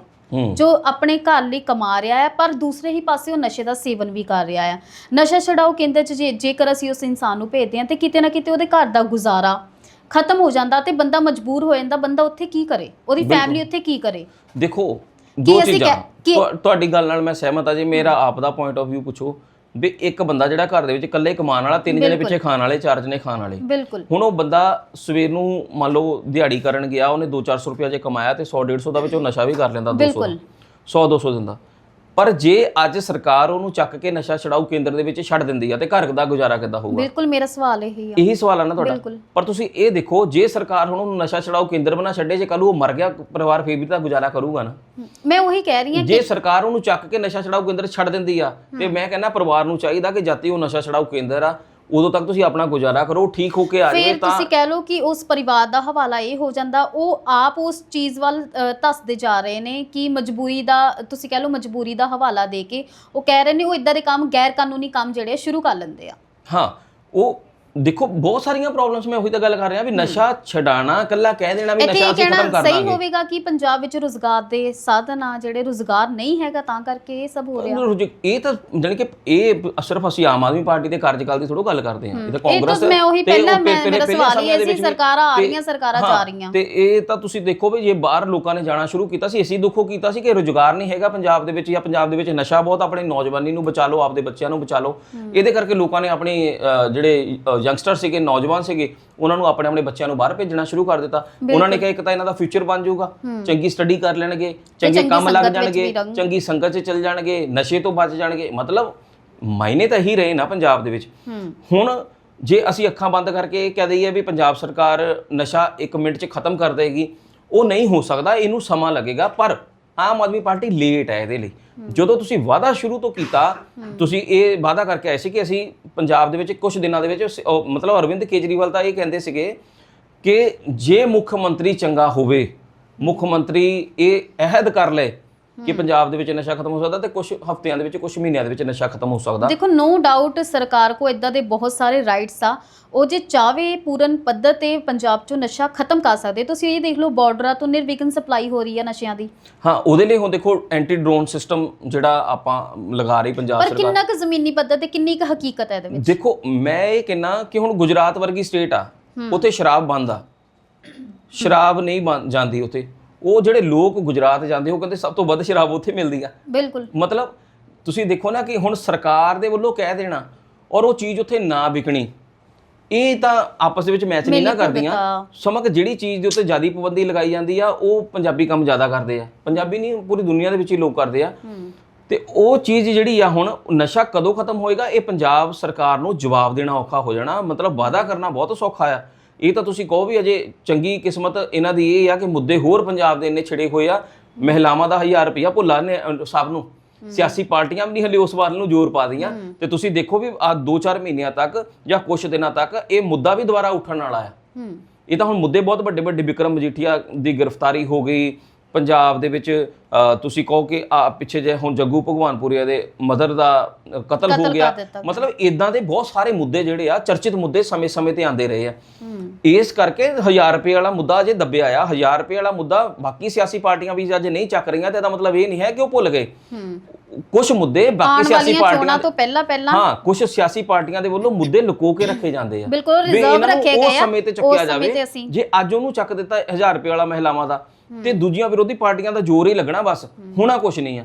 ਜੋ ਆਪਣੇ ਘਰ ਲਈ ਕਮਾ ਰਿਹਾ ਹੈ ਪਰ ਦੂਸਰੇ ਹੀ ਪਾਸੇ ਉਹ ਨਸ਼ੇ ਦਾ ਸੇਵਨ ਵੀ ਕਰ ਰਿਹਾ ਹੈ। ਨਸ਼ਾ ਛਡਾਓ ਕੇਂਦਰ 'ਚ ਜੇ ਜੇਕਰ ਅਸੀਂ ਉਸ ਇਨਸਾਨ ਨੂੰ ਭੇਜਦੇ ਹਾਂ ਤੇ ਕਿਤੇ ਨਾ ਕਿਤੇ ਉਹਦੇ ਘਰ ਦਾ ਗੁਜ਼ਾਰਾ ਖਤਮ ਹੋ ਜਾਂਦਾ ਤੇ ਬੰਦਾ ਮਜਬੂਰ ਹੋ ਜਾਂਦਾ ਬੰਦਾ ਉੱਥੇ ਕੀ ਕਰੇ? ਉਹਦੀ ਫੈਮਿਲੀ ਉੱਥੇ ਕੀ ਕਰੇ?
ਦੇਖੋ ਦੋ
ਅਸੀਂ
ਚੀਜ਼ਾਂ।
ਕਹਿ- ਕਿ-
ਤੁਹਾ- ਤੁਹਾਡੀ ਗੱਲ ਨਾਲ ਮੈਂ ਸਹਿਮਤ ਆ ਜੇ ਮੇਰਾ ਆਪ ਦਾ ਪੁਆਇੰਟ ਆਫ View ਪੁੱਛੋ। ਵੀ ਇੱਕ ਬੰਦਾ ਜਿਹੜਾ ਘਰ ਦੇ ਵਿੱਚ ਇਕੱਲੇ ਕਮਾਉਣ ਵਾਲਾ ਤਿੰਨ ਜਣੇ ਪਿੱਛੇ ਖਾਣ ਵਾਲੇ ਚਾਰ ਜਣੇ ਖਾਣ ਵਾਲੇ।
ਬਿਲਕੁਲ।
ਹੁਣ ਉਹ ਬੰਦਾ ਸਵੇਰ ਨੂੰ ਮੰਨ ਲਓ ਦਿਹਾੜੀ ਕਰਨ ਗਿਆ ਉਹਨੇ 2-400 ਰੁਪਇਆ ਜੇ ਕਮਾਇਆ ਤੇ 100-150 ਦਾ ਵਿੱਚ ਉਹ ਨਸ਼ਾ ਵੀ ਕਰ ਲੈਂਦਾ 200
ਬਿਲਕੁਲ।
100-200 ਦਿੰਦਾ। ਪਰ ਜੇ ਅੱਜ ਸਰਕਾਰ ਉਹਨੂੰ ਚੱਕ ਕੇ ਨਸ਼ਾ ਛਡਾਊ ਕੇਂਦਰ ਦੇ ਵਿੱਚ ਛੱਡ ਦਿੰਦੀ ਆ ਤੇ ਘਰ ਦਾ ਗੁਜ਼ਾਰਾ ਕਿੱਦਾਂ ਹੋਊਗਾ?
ਬਿਲਕੁਲ ਮੇਰਾ ਸਵਾਲ ਇਹ ਆ।
ਇਹੀ ਸਵਾਲ ਆ ਨਾ ਤੁਹਾਡਾ। ਪਰ ਤੁਸੀਂ ਇਹ ਦੇਖੋ ਜੇ ਸਰਕਾਰ ਹੁਣ ਉਹਨੂੰ ਨਸ਼ਾ ਛਡਾਊ ਕੇਂਦਰ ਬਣਾ ਛੱਡੇ ਜੇ ਕੱਲ ਉਹ ਮਰ ਗਿਆ ਪਰਿਵਾਰ ਫੇਰ ਵੀ ਤਾਂ ਗੁਜ਼ਾਰਾ ਕਰੂਗਾ ਨਾ।
ਮੈਂ ਉਹੀ ਕਹਿ ਰਹੀ ਹਾਂ
ਜੇ ਸਰਕਾਰ ਉਹਨੂੰ ਚੱਕ ਕੇ ਨਸ਼ਾ ਛਡਾਊ ਕੇਂਦਰ ਛੱਡ ਦਿੰਦੀ ਆ ਤੇ ਮੈਂ ਕਹਿੰਦਾ ਪਰਿਵਾਰ ਨੂੰ ਚਾਹੀਦਾ ਕਿ ਜਦ ਤੱਕ ਉਹ ਨਸ਼ਾ ਛਡਾਊ ਕੇਂਦਰ ਆ ਉਦੋਂ ਤੱਕ ਤੁਸੀਂ ਆਪਣਾ ਗੁਜ਼ਾਰਾ ਕਰੋ ਠੀਕ ਹੋ ਕੇ ਆ ਜਾਵੇ
ਫਿਰ
ਤਾਂ
ਤੁਸੀਂ ਕਹਿ ਲਓ ਕਿ ਉਸ ਪਰਿਵਾਰ ਦਾ ਹਵਾਲਾ ਇਹ ਹੋ ਜਾਂਦਾ ਉਹ ਆਪ ਉਸ ਚੀਜ਼ ਵੱਲ ਅ, ਧੱਸਦੇ ਜਾ ਰਹੇ ਨੇ ਕਿ ਮਜਬੂਰੀ ਦਾ ਤੁਸੀਂ ਕਹਿ ਲਓ ਮਜਬੂਰੀ ਦਾ ਹਵਾਲਾ ਦੇ ਕੇ ਉਹ ਕਹਿ ਰਹੇ ਨੇ ਉਹ ਇਦਾਂ ਦੇ ਕੰਮ ਗੈਰ ਕਾਨੂੰਨੀ ਕੰਮ ਜਿਹੜੇ ਆ ਸ਼ੁਰੂ ਕਰ ਲੈਂਦੇ ਆ।
ਹਾਂ ਉਹ ਦੇਖੋ ਬਹੁਤ ਸਾਰੀਆਂ ਪ੍ਰੋਬਲਮਸ ਮੈਂ ਉਹੀ ਤਾਂ ਗੱਲ ਕਰ ਰਿਹਾ ਵੀ ਨਸ਼ਾ ਛਡਾਣਾ ਇਕੱਲਾ ਕਹਿ ਦੇਣਾ ਵੀ
ਇੱਥੇ
ਨਸ਼ਾ
ਇਹ
ਅਸੀਂ ਖਤਮ
ਕਹਿਣਾ
ਕਰ
ਸਹੀ
ਦਾਂਗੇ
ਹੋਵੇਗਾ ਕਿ ਪੰਜਾਬ ਵਿੱਚ ਰੋਜ਼ਗਾਰ ਦੇ ਸਾਧਨ ਆ ਜਿਹੜੇ ਰੋਜ਼ਗਾਰ ਨਹੀਂ ਹੈਗਾ ਤਾਂ ਕਰਕੇ ਇਹ ਸਭ ਹੋ ਰਿਹਾ।
ਰੁਝ- ਇਹ ਤਾਂ ਜਾਣੀ ਕਿ ਇਹ ਸਿਰਫ ਅਸੀਂ ਆਮ ਆਦਮੀ ਪਾਰਟੀ ਦੇ ਕਾਰਜਕਾਲ ਦੀ ਥੋੜੋ ਗੱਲ ਕਰਦੇ ਹਾਂ। ਇਹ ਤਾਂ
ਇਹ ਤਾਂ
ਕਾਂਗਰਸ
ਮੈਂ ਉਹੀ
ਤੇ
ਪਹਿਲਾਂ ਮੈਂ
ਪਹਿਲੇ-
ਮੇਰਾ
ਪਹਿਲੇ
ਸਵਾਲ
ਸਮਿਆਂ
ਇਹ
ਦੇ
ਸੀ
ਵਿੱਚ ਵੀ-
ਸਰਕਾਰਾਂ ਆ
ਤੇ-
ਰਹੀਆਂ ਸਰਕਾਰਾਂ
ਹਾਂ,
ਜਾ ਰਹੀਆਂ।
ਤੇ ਇਹ ਤਾਂ ਤੁਸੀਂ ਦੇਖੋ ਵੀ ਜੇ ਬਾਹਰ ਲੋਕਾਂ ਨੇ ਜਾਣਾ ਸ਼ੁਰੂ ਕੀਤਾ ਸੀ ਅਸੀਂ ਦੁੱਖੋ ਕੀਤਾ ਸੀ ਕਿ ਰੁਜ਼ਗਾਰ ਨਹੀਂ ਹੈਗਾ ਪੰਜਾਬ ਦੇ ਵਿੱਚ ਜਾਂ ਪੰਜਾਬ ਦੇ ਵਿੱਚ ਨਸ਼ਾ ਬਹੁਤ ਆਪਣੇ ਨੌਜਵਾਨੀ ਨੂੰ ਬਚਾ ਲਓ ਆਪਦੇ ਬੱਚਿਆਂ ਨੂੰ ਬਚਾ ਲਓ। ਇਹਦੇ ਕਰਕੇ ਲੋਕਾਂ ਨੇ ਆਪਣੀ ਅ, ਜਿਹੜੇ ਯੰਗਸਟਰ ਸੀਗੇ ਨੌਜਵਾਨ ਸੀਗੇ ਉਹਨਾਂ ਨੂੰ ਆਪਣੇ ਆਪਣੇ ਬੱਚਿਆਂ ਨੂੰ ਬਾਹਰ ਭੇਜਣਾ ਸ਼ੁਰੂ ਕਰ ਦਿੱਤਾ। ਉਹਨਾਂ ਨੇ ਕਿਹਾ ਇੱਕ ਤਾਂ ਇਹਨਾਂ ਦਾ ਫਿਊਚਰ ਬਣ ਜਾਊਗਾ ਚੰਗੀ ਸਟੱਡੀ ਕਰ ਲੈਣਗੇ ਚੰਗੇ ਕੰਮ ਲੱਗ ਜਾਣਗੇ। ਚੰਗੀ ਸੰਗਤ 'ਚ ਚੱਲ ਜਾਣਗੇ ਨਸ਼ੇ ਤੋਂ ਬਚ ਜਾਣਗੇ। ਮਤਲਬ ਮਾਇਨੇ ਤਾਂ ਹੀ ਰਹੇ ਨਾ ਪੰਜਾਬ ਦੇ ਵਿੱਚ। ਹੁਣ ਜੇ ਅਸੀਂ ਅੱਖਾਂ ਬੰਦ ਕਰਕੇ ਕਹਿ ਦਈਏ ਵੀ ਪੰਜਾਬ ਸਰਕਾਰ ਨਸ਼ਾ 1 ਮਿੰਟ 'ਚ ਖਤਮ ਕਰ ਦੇਗੀ ਉਹ ਨਹੀਂ ਹੋ ਸਕਦਾ ਇਹਨੂੰ ਸਮਾਂ ਲੱਗੇਗਾ ਪਰ ਆਮ ਆਦਮੀ ਪਾਰਟੀ ਲੇਟ ਹੈ ਇਹਦੇ ਲਈ। ਜਦੋਂ ਤੁਸੀਂ ਵਾਅਦਾ ਸ਼ੁਰੂ ਤੋਂ ਕੀਤਾ, ਤੁਸੀਂ ਇਹ ਵਾਅਦਾ ਕਰਕੇ ਆਏ ਸੀ ਕਿ ਅਸੀਂ ਪੰਜਾਬ ਦੇ ਵਿੱਚ ਕੁਝ ਦਿਨਾਂ ਦੇ ਵਿੱਚ ਮਤਲਬ ਅਰਵਿੰਦ ਕੇਜਰੀਵਾਲ ਤਾਂ ਇਹ ਕਹਿੰਦੇ ਸੀਗੇ ਕਿ ਜੇ ਮੁੱਖ ਮੰਤਰੀ ਚੰਗਾ ਹੋਵੇ, ਮੁੱਖ ਮੰਤਰੀ ਇਹ ਅਹਿਦ ਕਰ ਲਏ ਕਿ ਪੰਜਾਬ ਦੇ ਵਿੱਚ ਨਸ਼ਾ ਖਤਮ ਹੋ ਸਕਦਾ ਤੇ ਕੁਝ ਹਫ਼ਤਿਆਂ ਦੇ ਵਿੱਚ ਕੁਝ ਮਹੀਨਿਆਂ ਦੇ ਵਿੱਚ ਨਸ਼ਾ ਖਤਮ ਹੋ ਸਕਦਾ।
ਦੇਖੋ ਨੋ ਡਾਊਟ ਸਰਕਾਰ ਕੋ ਇਦਾਂ ਦੇ ਬਹੁਤ ਸਾਰੇ ਰਾਈਟਸ ਆ। ਉਹ ਜੇ ਚਾਵੇ ਪੂਰਨ ਪੱਧਰ ਤੇ ਪੰਜਾਬ ਚੋਂ ਨਸ਼ਾ ਖਤਮ ਕਰ ਸਕਦੇ ਤੁਸੀਂ ਇਹ ਦੇਖ ਲਓ ਬਾਰਡਰਾਂ ਤੋਂ ਨਿਰਵਿਘਨ ਸਪਲਾਈ ਹੋ ਰਹੀ ਹੈ ਨਸ਼ਿਆਂ ਦੀ।
ਹਾਂ ਉਹਦੇ ਲਈ ਹੁਣ ਦੇਖੋ ਐਂਟੀ ਡਰੋਨ ਸਿਸਟਮ ਜਿਹੜਾ ਆਪਾਂ ਲਗਾ ਰਹੀ ਪੰਜਾਬ
ਪਰ
ਸਰਕਾਰ
ਕਿੰਨਾ ਕੁ ਜ਼ਮੀਨੀ ਪੱਧਰ ਤੇ ਕਿੰਨੀ ਕੁ ਹਕੀਕਤ ਹੈ ਇਹਦੇ ਵਿੱਚ?
ਦੇਖੋ ਮੈਂ ਇਹ ਕਹਿੰਨਾ ਕਿ ਹੁਣ ਗੁਜਰਾਤ ਵਰਗੀ ਸਟੇਟ ਆ ਉੱਥੇ ਸ਼ਰਾਬ ਬੰਦ ਆ। ਸ਼ਰਾਬ ਨਹੀਂ ਬਣ- ਜਾਂਦੀ ਉੱਥੇ। ਉਹ ਜਿਹੜੇ ਲੋਕ ਗੁਜਰਾਤ ਜਾਂਦੇ ਉਹ ਕਹਿੰਦੇ ਸਭ ਤੋਂ ਵੱਧ ਸ਼ਰਾਬ ਉੱਥੇ ਮਿਲਦੀ ਆ।
ਬਿਲਕੁਲ।
ਮਤਲਬ ਤੁਸੀਂ ਦੇਖੋ ਨਾ ਕਿ ਹੁਣ ਸਰਕਾਰ ਦੇ ਵੱਲੋਂ ਕਹਿ ਦੇਣਾ ਔਰ ਉਹ ਚੀਜ਼ ਉੱਥੇ ਨਾ ਵਿਕਣੀ ਇਹ ਤਾਂ ਆਪਸ ਦੇ ਵਿੱਚ ਮੈਚ ਨਹੀਂ ਨਾ ਕਰਦੀਆਂ। ਸਮਕ ਜਿਹੜੀ ਚੀਜ਼ ਦੇ ਉੱਤੇ ਜ਼ਿਆਦਾ ਪਾਬੰਦੀ ਲਗਾਈ ਜਾਂਦੀ ਆ ਉਹ ਪੰਜਾਬੀ ਕੰਮ ਜ਼ਿਆਦਾ ਕਰਦੇ ਆ। ਪੰਜਾਬੀ ਨਹੀਂ ਪੂਰੀ ਦੁਨੀਆ ਦੇ ਵਿੱਚ ਹੀ ਲੋਕ ਕਰਦੇ ਆ। ਤੇ ਉਹ ਚੀਜ਼ ਜਿਹੜੀ ਆ ਹੁਣ ਨਸ਼ਾ ਕਦੋਂ ਖਤਮ ਹੋਏਗਾ ਇਹ ਪੰਜਾਬ ਸਰਕਾਰ ਨੂੰ ਜਵਾਬ ਦੇਣਾ ਔਖਾ ਹੋ ਜਾਣਾ। ਮਤਲਬ ਵਾਅਦਾ ਕਰਨਾ ਬਹੁਤ ਸੌਖਾ ਆ। ਇਹ ਤਾਂ ਤੁਸੀਂ ਕਹੋ ਵੀ ਅਜੇ ਚੰਗੀ ਕਿਸਮਤ ਇਹਨਾਂ ਦੀ ਇਹ ਆ ਕਿ ਮੁੱਦੇ ਹੋਰ ਪੰਜਾਬ ਦੇ ਇੰਨੇ ਛਿੜੇ ਹੋਏ ਆ ਮਹਿਲਾਵਾਂ ਦਾ 1000 ਰੁਪਇਆ ਭੁੱਲਾ ਨੇ ਸਭ ਨੂੰ। ਸਿਆਸੀ ਪਾਰਟੀਆਂ ਵੀ ਨਹੀਂ ਹਲੇ ਉਸ ਵੱਲ ਨੂੰ ਜ਼ੋਰ ਪਾ ਦੀਆਂ ਤੇ ਤੁਸੀਂ ਦੇਖੋ ਵੀ ਆ 2-4 ਮਹੀਨਿਆਂ ਤੱਕ ਜਾਂ ਕੁਝ ਦਿਨਾਂ ਤੱਕ ਇਹ ਮੁੱਦਾ ਵੀ ਦੁਬਾਰਾ ਉੱਠਣ ਵਾਲਾ
ਹੂੰ।
ਇਹ ਤਾਂ ਹੁਣ ਮੁੱਦੇ ਬਹੁਤ ਵੱਡੇ ਵੱਡੇ ਵਿਕਰਮ ਮਜੀਠੀਆ ਦੀ ਗ੍ਰਿਫਤਾਰੀ ਹੋ ਗਈ ਪੰਜਾਬ ਦੇ ਵਿੱਚ ਤੁਸੀਂ ਕਹੋ ਕਿ ਆ ਪਿੱਛੇ ਜੇ ਹੁਣ ਜੱਗੂ ਭਗਵਾਨਪੁਰੀਆ ਦੇ ਮਦਰ ਦਾ ਕਤਲ ਹੋ ਗਿਆ। ਮਤਲਬ ਇਦਾਂ ਦੇ ਬਹੁਤ ਸਾਰੇ ਮੁੱਦੇ ਜਿਹੜੇ ਆ ਚਰਚਿਤ ਮੁੱਦੇ ਸਮੇਂ-ਸਮੇਂ ਤੇ ਆਉਂਦੇ ਰਹੇ ਆ। ਇਸ ਕਰਕੇ 1000 ਰੁਪਏ ਵਾਲਾ ਮੁੱਦਾ ਅਜੇ ਦੱਬਿਆ ਆ। 1000 ਰੁਪਏ ਵਾਲਾ ਮੁੱਦਾ ਬਾਕੀ ਸਿਆਸੀ ਪਾਰਟੀਆਂ ਵੀ ਅੱਜ ਨਹੀਂ ਚੱਕ ਰਹੀਆਂ ਤੇ ਇਹਦਾ ਮਤਲਬ ਇਹ ਨਹੀਂ ਹੈ ਕਿ ਉਹ ਭੁੱਲ ਗਏ। ਕੁਝ ਮੁੱਦੇ ਬਾਕੀ ਸਿਆਸੀ ਪਾਰਟੀਆਂ
ਤੋਂ ਪਹਿਲਾਂ ਪਹਿਲਾਂ
ਹਾਂ ਕੁਝ ਸਿਆਸੀ ਪਾਰਟੀਆਂ ਦੇ ਵੱਲੋਂ ਮੁੱਦੇ ਲੁਕੋ ਕੇ ਰੱਖੇ ਜਾਂਦੇ ਆ।
ਬਿਲਕੁਲ ਰਿਜ਼ਰਵ ਰੱਖੇ ਗਏ ਆ।
ਸਮੇਂ ਤੇ
ਉਸ
ਚੱਕਿਆ ਜਾਵੇ। ਜੇ ਅੱਜ ਉਹਨੂੰ ਚੱਕ ਦਿੱਤਾ 1000 ਰੁਪਏ ਵਾਲਾ ਮਹਿਲਾਵਾਂ ਦਾ ਤੇ ਦੂਜੀਆਂ ਵਿਰੋਧੀ ਪਾਰਟੀਆਂ ਦਾ ਜ਼ੋਰ ਹੀ ਲੱਗਣਾ ਬਸ ਹੋਣਾ ਕੁਝ ਨਹੀਂ ਆ।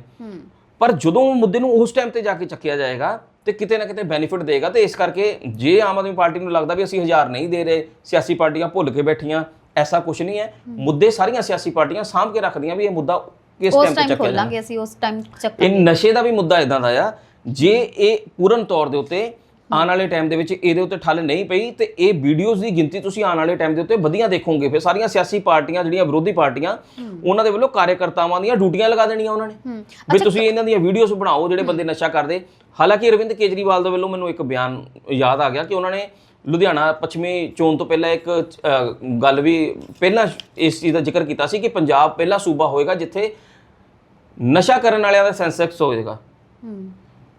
ਪਰ ਜਦੋਂ ਮੁੱਦੇ ਨੂੰ ਉਸ ਟਾਈਮ ਤੇ ਜਾ ਕੇ ਚੱਕਿਆ ਜਾਏਗਾ ਤੇ ਕਿਤੇ ਨਾ ਕਿਤੇ ਬੈਨੀਫਿਟ ਦੇਗਾ ਤੇ ਇਸ ਕਰਕੇ ਜੇ ਆਮ ਆਦਮੀ ਪਾਰਟੀ ਨੂੰ ਲੱਗਦਾ ਵੀ ਅਸੀਂ ਹਜ਼ਾਰ ਨਹੀਂ ਦੇ ਰਹੇ ਸਿਆਸੀ ਪਾਰਟੀਆਂ ਭੁੱਲ ਕੇ ਬੈਠੀਆਂ ਐਸਾ ਕੁਝ ਨਹੀਂ ਹੈ। ਮੁੱਦੇ ਸਾਰੀਆਂ ਸਿਆਸੀ ਪਾਰਟੀਆਂ ਸਾਂਭ ਕੇ ਰੱਖਦੀਆਂ ਵੀ ਇਹ ਮੁੱਦਾ ਕਿਸ ਟਾਈਮ ਤੇ ਚੱਕਿਆ ਜਾਣਾ
ਖੋਲਾਂਗੇ ਅਸੀਂ ਉਸ ਟਾਈਮ ਚੱਕ
ਇਹ ਨਸ਼ੇ ਦਾ ਵੀ ਮੁੱਦਾ ਇਦਾਂ ਦਾ ਆ ਜੇ ਇਹ ਪੂਰਨ ਤੌਰ ਦੇ ਉੱਤੇ ਆਉਣ ਵਾਲੇ ਟਾਈਮ ਦੇ ਵਿੱਚ ਇਹਦੇ ਉੱਤੇ ਠੱਲ ਨਹੀਂ ਪਈ ਤੇ ਇਹ ਵੀਡੀਓਜ਼ ਦੀ ਗਿਣਤੀ ਤੁਸੀਂ ਆਉਣ ਵਾਲੇ ਟਾਈਮ ਦੇ ਉੱਤੇ ਵਧੀਆਂ ਦੇਖੋਗੇ। ਫਿਰ ਸਾਰੀਆਂ ਸਿਆਸੀ ਪਾਰਟੀਆਂ ਜਿਹੜੀਆਂ ਵਿਰੋਧੀ ਪਾਰਟੀਆਂ ਉਹਨਾਂ ਦੇ ਵੱਲੋਂ ਕਾਰਜਕਰਤਾਵਾਂ ਦੀਆਂ ਡਿਊਟੀਆਂ ਲਗਾ ਦੇਣੀਆਂ ਉਹਨਾਂ ਨੇ। ਵੀ ਤੁਸੀਂ ਇਹਨਾਂ ਦੀਆਂ ਵੀਡੀਓਜ਼ ਬਣਾਓ ਜਿਹੜੇ ਬੰਦੇ ਨਸ਼ਾ ਕਰਦੇ। ਹਾਲਾਂਕਿ ਅਰਵਿੰਦ ਕੇਜਰੀਵਾਲ ਦੇ ਵੱਲੋਂ ਮੈਨੂੰ ਇੱਕ ਬਿਆਨ ਯਾਦ ਆ ਗਿਆ ਕਿ ਉਹਨਾਂ ਨੇ ਲੁਧਿਆਣਾ ਪੱਛਮੀ ਚੋਣ ਤੋਂ ਪਹਿਲਾਂ ਇੱਕ ਗੱਲ ਵੀ ਪਹਿਲਾਂ ਇਸ ਚੀਜ਼ ਦਾ ਜ਼ਿਕਰ ਕੀਤਾ ਸੀ ਕਿ ਪੰਜਾਬ ਪਹਿਲਾ ਸੂਬਾ ਹੋਏਗਾ ਜਿੱਥੇ ਨਸ਼ਾ ਕਰਨ ਵਾਲਿਆਂ ਦਾ ਸੈਂਸੈਕਸ ਹੋਏਗਾ।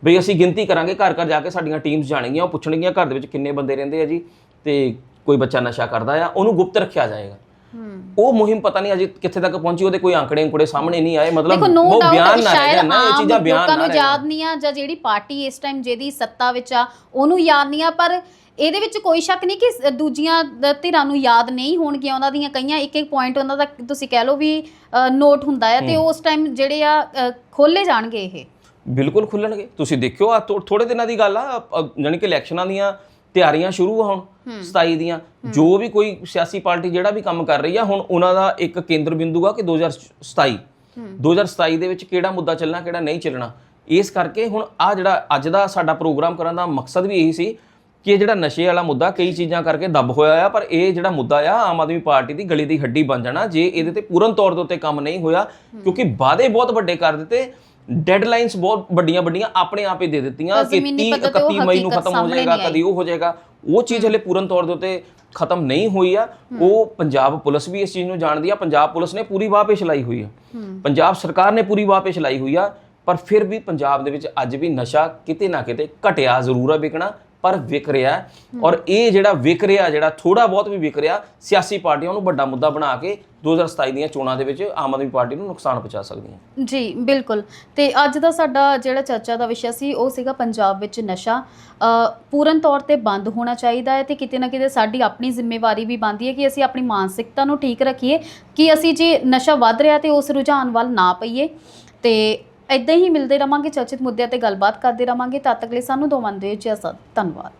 ਬਈ ਅਸੀਂ ਗਿਣਤੀ ਕਰਾਂਗੇ ਘਰ ਘਰ ਜਾ ਕੇ ਸਾਡੀਆਂ ਟੀਮਸ ਜਾਣਗੀਆਂ ਉਹ ਪੁੱਛਣਗੀਆਂ ਘਰ ਦੇ ਵਿੱਚ ਕਿੰਨੇ ਬੰਦੇ ਰਹਿੰਦੇ ਆ ਜੀ ਤੇ ਕੋਈ ਬੱਚਾ ਨਸ਼ਾ ਕਰਦਾ ਆ ਉਹਨੂੰ ਗੁਪਤ ਰੱਖਿਆ ਜਾਏਗਾ। ਉਹ ਮੁਹਿੰਮ ਪਤਾ ਨਹੀਂ ਅਜੇ ਕਿੱਥੇ ਤੱਕ ਪਹੁੰਚੀ ਉਹਦੇ ਕੋਈ ਆંકੜੇ ਉਂਕੜੇ ਸਾਹਮਣੇ ਨਹੀਂ ਆਏ ਮਤਲਬ
ਨੋ
ਉਹ ਬਿਆਨ ਨਾ ਰਹਿ ਜਾਣ ਨਾ ਇਹ ਚੀਜ਼ਾਂ ਬਿਆਨ
ਲੋਕਾਂ
ਨਾ
ਨੂੰ
ਰਹਿ
ਯਾਦ ਨਹੀਂ ਆ ਜਾਂ ਜਿਹੜੀ ਪਾਰਟੀ ਇਸ ਟਾਈਮ ਜਿਹਦੀ ਸੱਤਾ ਵਿੱਚ ਆ ਉਹਨੂੰ ਯਾਦ ਨਹੀਂ ਆ ਪਰ ਇਹਦੇ ਵਿੱਚ ਕੋਈ ਸ਼ੱਕ ਨਹੀਂ ਕਿ ਦੂਜੀਆਂ ਧਿਰਾਂ ਨੂੰ ਯਾਦ ਨਹੀਂ ਹੋਣਗੀਆਂ ਉਹਨਾਂ ਦੀਆਂ ਕਈਆਂ ਇੱਕ ਇੱਕ ਪੁਆਇੰਟ ਉਹਨਾਂ ਦਾ ਤੁਸੀਂ ਕਹਿ ਲਓ ਵੀ ਨੋਟ ਹੁੰਦਾ ਹੈ ਤੇ ਉਸ ਟਾਈਮ ਜਿਹੜੇ ਆ ਖੋਲੇ ਜਾਣਗੇ ਇਹ।
ਬਿਲਕੁਲ ਖੁੱਲਣਗੇ। ਤੁਸੀਂ ਦੇਖਿਓ ਆ ਥੋੜੇ ਦਿਨਾਂ ਦੀ ਗੱਲ ਆ ਜਾਣੀ ਕਿ ਇਲੈਕਸ਼ਨਾਂ ਦੀਆਂ ਤਿਆਰੀਆਂ ਸ਼ੁਰੂ ਹੁਣ 27 ਦੀਆਂ। ਜੋ ਵੀ ਕੋਈ ਸਿਆਸੀ ਪਾਰਟੀ ਜਿਹੜਾ ਵੀ ਕੰਮ ਕਰ ਰਹੀ ਆ ਹੁਣ ਉਹਨਾਂ ਦਾ ਇੱਕ ਕੇਂਦਰ ਬਿੰਦੂ ਆ ਕਿ 2027 2027 ਦੇ ਵਿੱਚ ਕਿਹੜਾ ਮੁੱਦਾ ਚੱਲਣਾ ਕਿਹੜਾ ਨਹੀਂ ਚੱਲਣਾ। ਇਸ ਕਰਕੇ ਹੁਣ ਆ ਜਿਹੜਾ ਅੱਜ ਦਾ ਸਾਡਾ ਪ੍ਰੋਗਰਾਮ ਕਰਨ ਦਾ ਮਕਸਦ ਵੀ ਇਹੀ ਸੀ ਕਿ ਇਹ ਜਿਹੜਾ ਨਸ਼ੇ ਵਾਲਾ ਮੁੱਦਾ ਕਈ ਚੀਜ਼ਾਂ ਕਰਕੇ ਦੱਬ ਹੋਇਆ ਆ ਪਰ ਇਹ ਜਿਹੜਾ ਮੁੱਦਾ ਆ ਆਮ ਆਦਮੀ ਪਾਰਟੀ ਦੀ ਗਲੀ ਦੀ ਹੱਡੀ ਬਣ ਜਾਣਾ ਜੇ ਇਹਦੇ ਤੇ ਪੂਰਨ ਤੌਰ ਦੇ ਉੱਤੇ ਕੰਮ ਨਹੀਂ ਹੋਇਆ ਕਿਉਂਕਿ ਵਾਅਦੇ ਬਹੁਤ ਵੱਡੇ ਕਰ ਦਿੱਤੇ। ਡੈਡਲਾਈਨਸ ਬਹੁਤ ਵੱਡੀਆਂ ਵੱਡੀਆਂ ਆਪਣੇ ਆਪ ਹੀ ਦੇ ਦਿੱਤੀਆਂ ਕਿ
ਜ਼ਮੀਨੀ
30
ਪੱਧਰ ਤੇ ਉਹ
31 ਮਈ ਨੂੰ ਖਤਮ ਹੋ ਜਾਏਗਾ ਕਦੀ ਉਹ ਹੋ ਜਾਏਗਾ। ਉਹ ਚੀਜ਼ ਹਲੇ ਪੂਰਨ ਤੌਰ ਦੇ ਉੱਤੇ ਖਤਮ ਨਹੀਂ ਹੋਈ ਆ। ਉਹ ਪੰਜਾਬ ਪੁਲਿਸ ਵੀ ਇਸ ਚੀਜ਼ ਨੂੰ ਜਾਣਦੀ ਆ। ਪੰਜਾਬ ਪੁਲਿਸ ਨੇ ਪੂਰੀ ਵਾਹ ਪੇਸ਼ ਲਾਈ ਹੋਈ ਆ। ਪੰਜਾਬ ਸਰਕਾਰ ਨੇ ਪੂਰੀ ਵਾਹ ਪੇਸ਼ ਲਾਈ ਹੋਈ ਆ। ਪਰ ਫਿਰ ਵੀ ਪੰਜਾਬ ਦੇ ਵਿੱਚ ਅੱਜ ਵੀ ਨਸ਼ਾ ਕਿਤੇ ਨਾ ਕਿਤੇ ਘਟਿਆ ਜ਼ਰੂਰ ਆ ਵਿਕਣਾ। ਪਰ ਵਿਕ ਰਿਹਾ ਔਰ ਇਹ ਜਿਹੜਾ ਵਿਕ ਰਿਹਾ, ਜਿਹੜਾ ਥੋੜਾ ਬਹੁਤ ਵੀ ਵਿਕ ਰਿਹਾ, ਸਿਆਸੀ ਪਾਰਟੀਆਂ ਨੂੰ ਵੱਡਾ ਮੁੱਦਾ ਬਣਾ ਕੇ 2027 ਦੀਆਂ ਚੋਣਾਂ ਦੇ ਵਿੱਚ ਆਮ ਆਦਮੀ ਪਾਰਟੀ ਨੂੰ ਨੁਕਸਾਨ ਪਹੁੰਚਾ ਸਕਦੀਆਂ
ਜੀ, ਬਿਲਕੁਲ। ਤੇ ਅੱਜ ਦਾ ਸਾਡਾ ਜਿਹੜਾ ਚਰਚਾ ਦਾ ਵਿਸ਼ਾ ਸੀ, ਉਹ ਸੀਗਾ ਪੰਜਾਬ ਵਿੱਚ ਨਸ਼ਾ। ਪੂਰਨ ਤੌਰ ਤੇ ਬੰਦ ਹੋਣਾ ਚਾਹੀਦਾ ਹੈ ਤੇ ਕਿਤੇ ਨਾ ਕਿਤੇ ਸਾਡੀ ਆਪਣੀ ਜ਼ਿੰਮੇਵਾਰੀ ਵੀ ਬਣਦੀ ਹੈ ਕਿ ਅਸੀਂ ਆਪਣੀ ਮਾਨਸਿਕਤਾ ਨੂੰ ਠੀਕ ਰੱਖੀਏ, ਕਿ ਅਸੀਂ ਜੇ ਨਸ਼ਾ ਵੱਧ ਰਿਹਾ ਤੇ ਉਸ ਰੁਝਾਨ ਵੱਲ ਨਾ ਪਈਏ। ਤੇ ਇਦਾਂ ਹੀ ਮਿਲਦੇ ਰਵਾਂਗੇ, ਚਰਚਿਤ ਮੁੱਦਿਆਂ ਤੇ ਗੱਲਬਾਤ ਕਰਦੇ ਰਵਾਂਗੇ। ਤਦ ਤੱਕ ਲਈ ਸਾਨੂੰ ਦੋਵਾਂ ਦੇ ਇਜਾਜ਼ਤ। ਧੰਨਵਾਦ।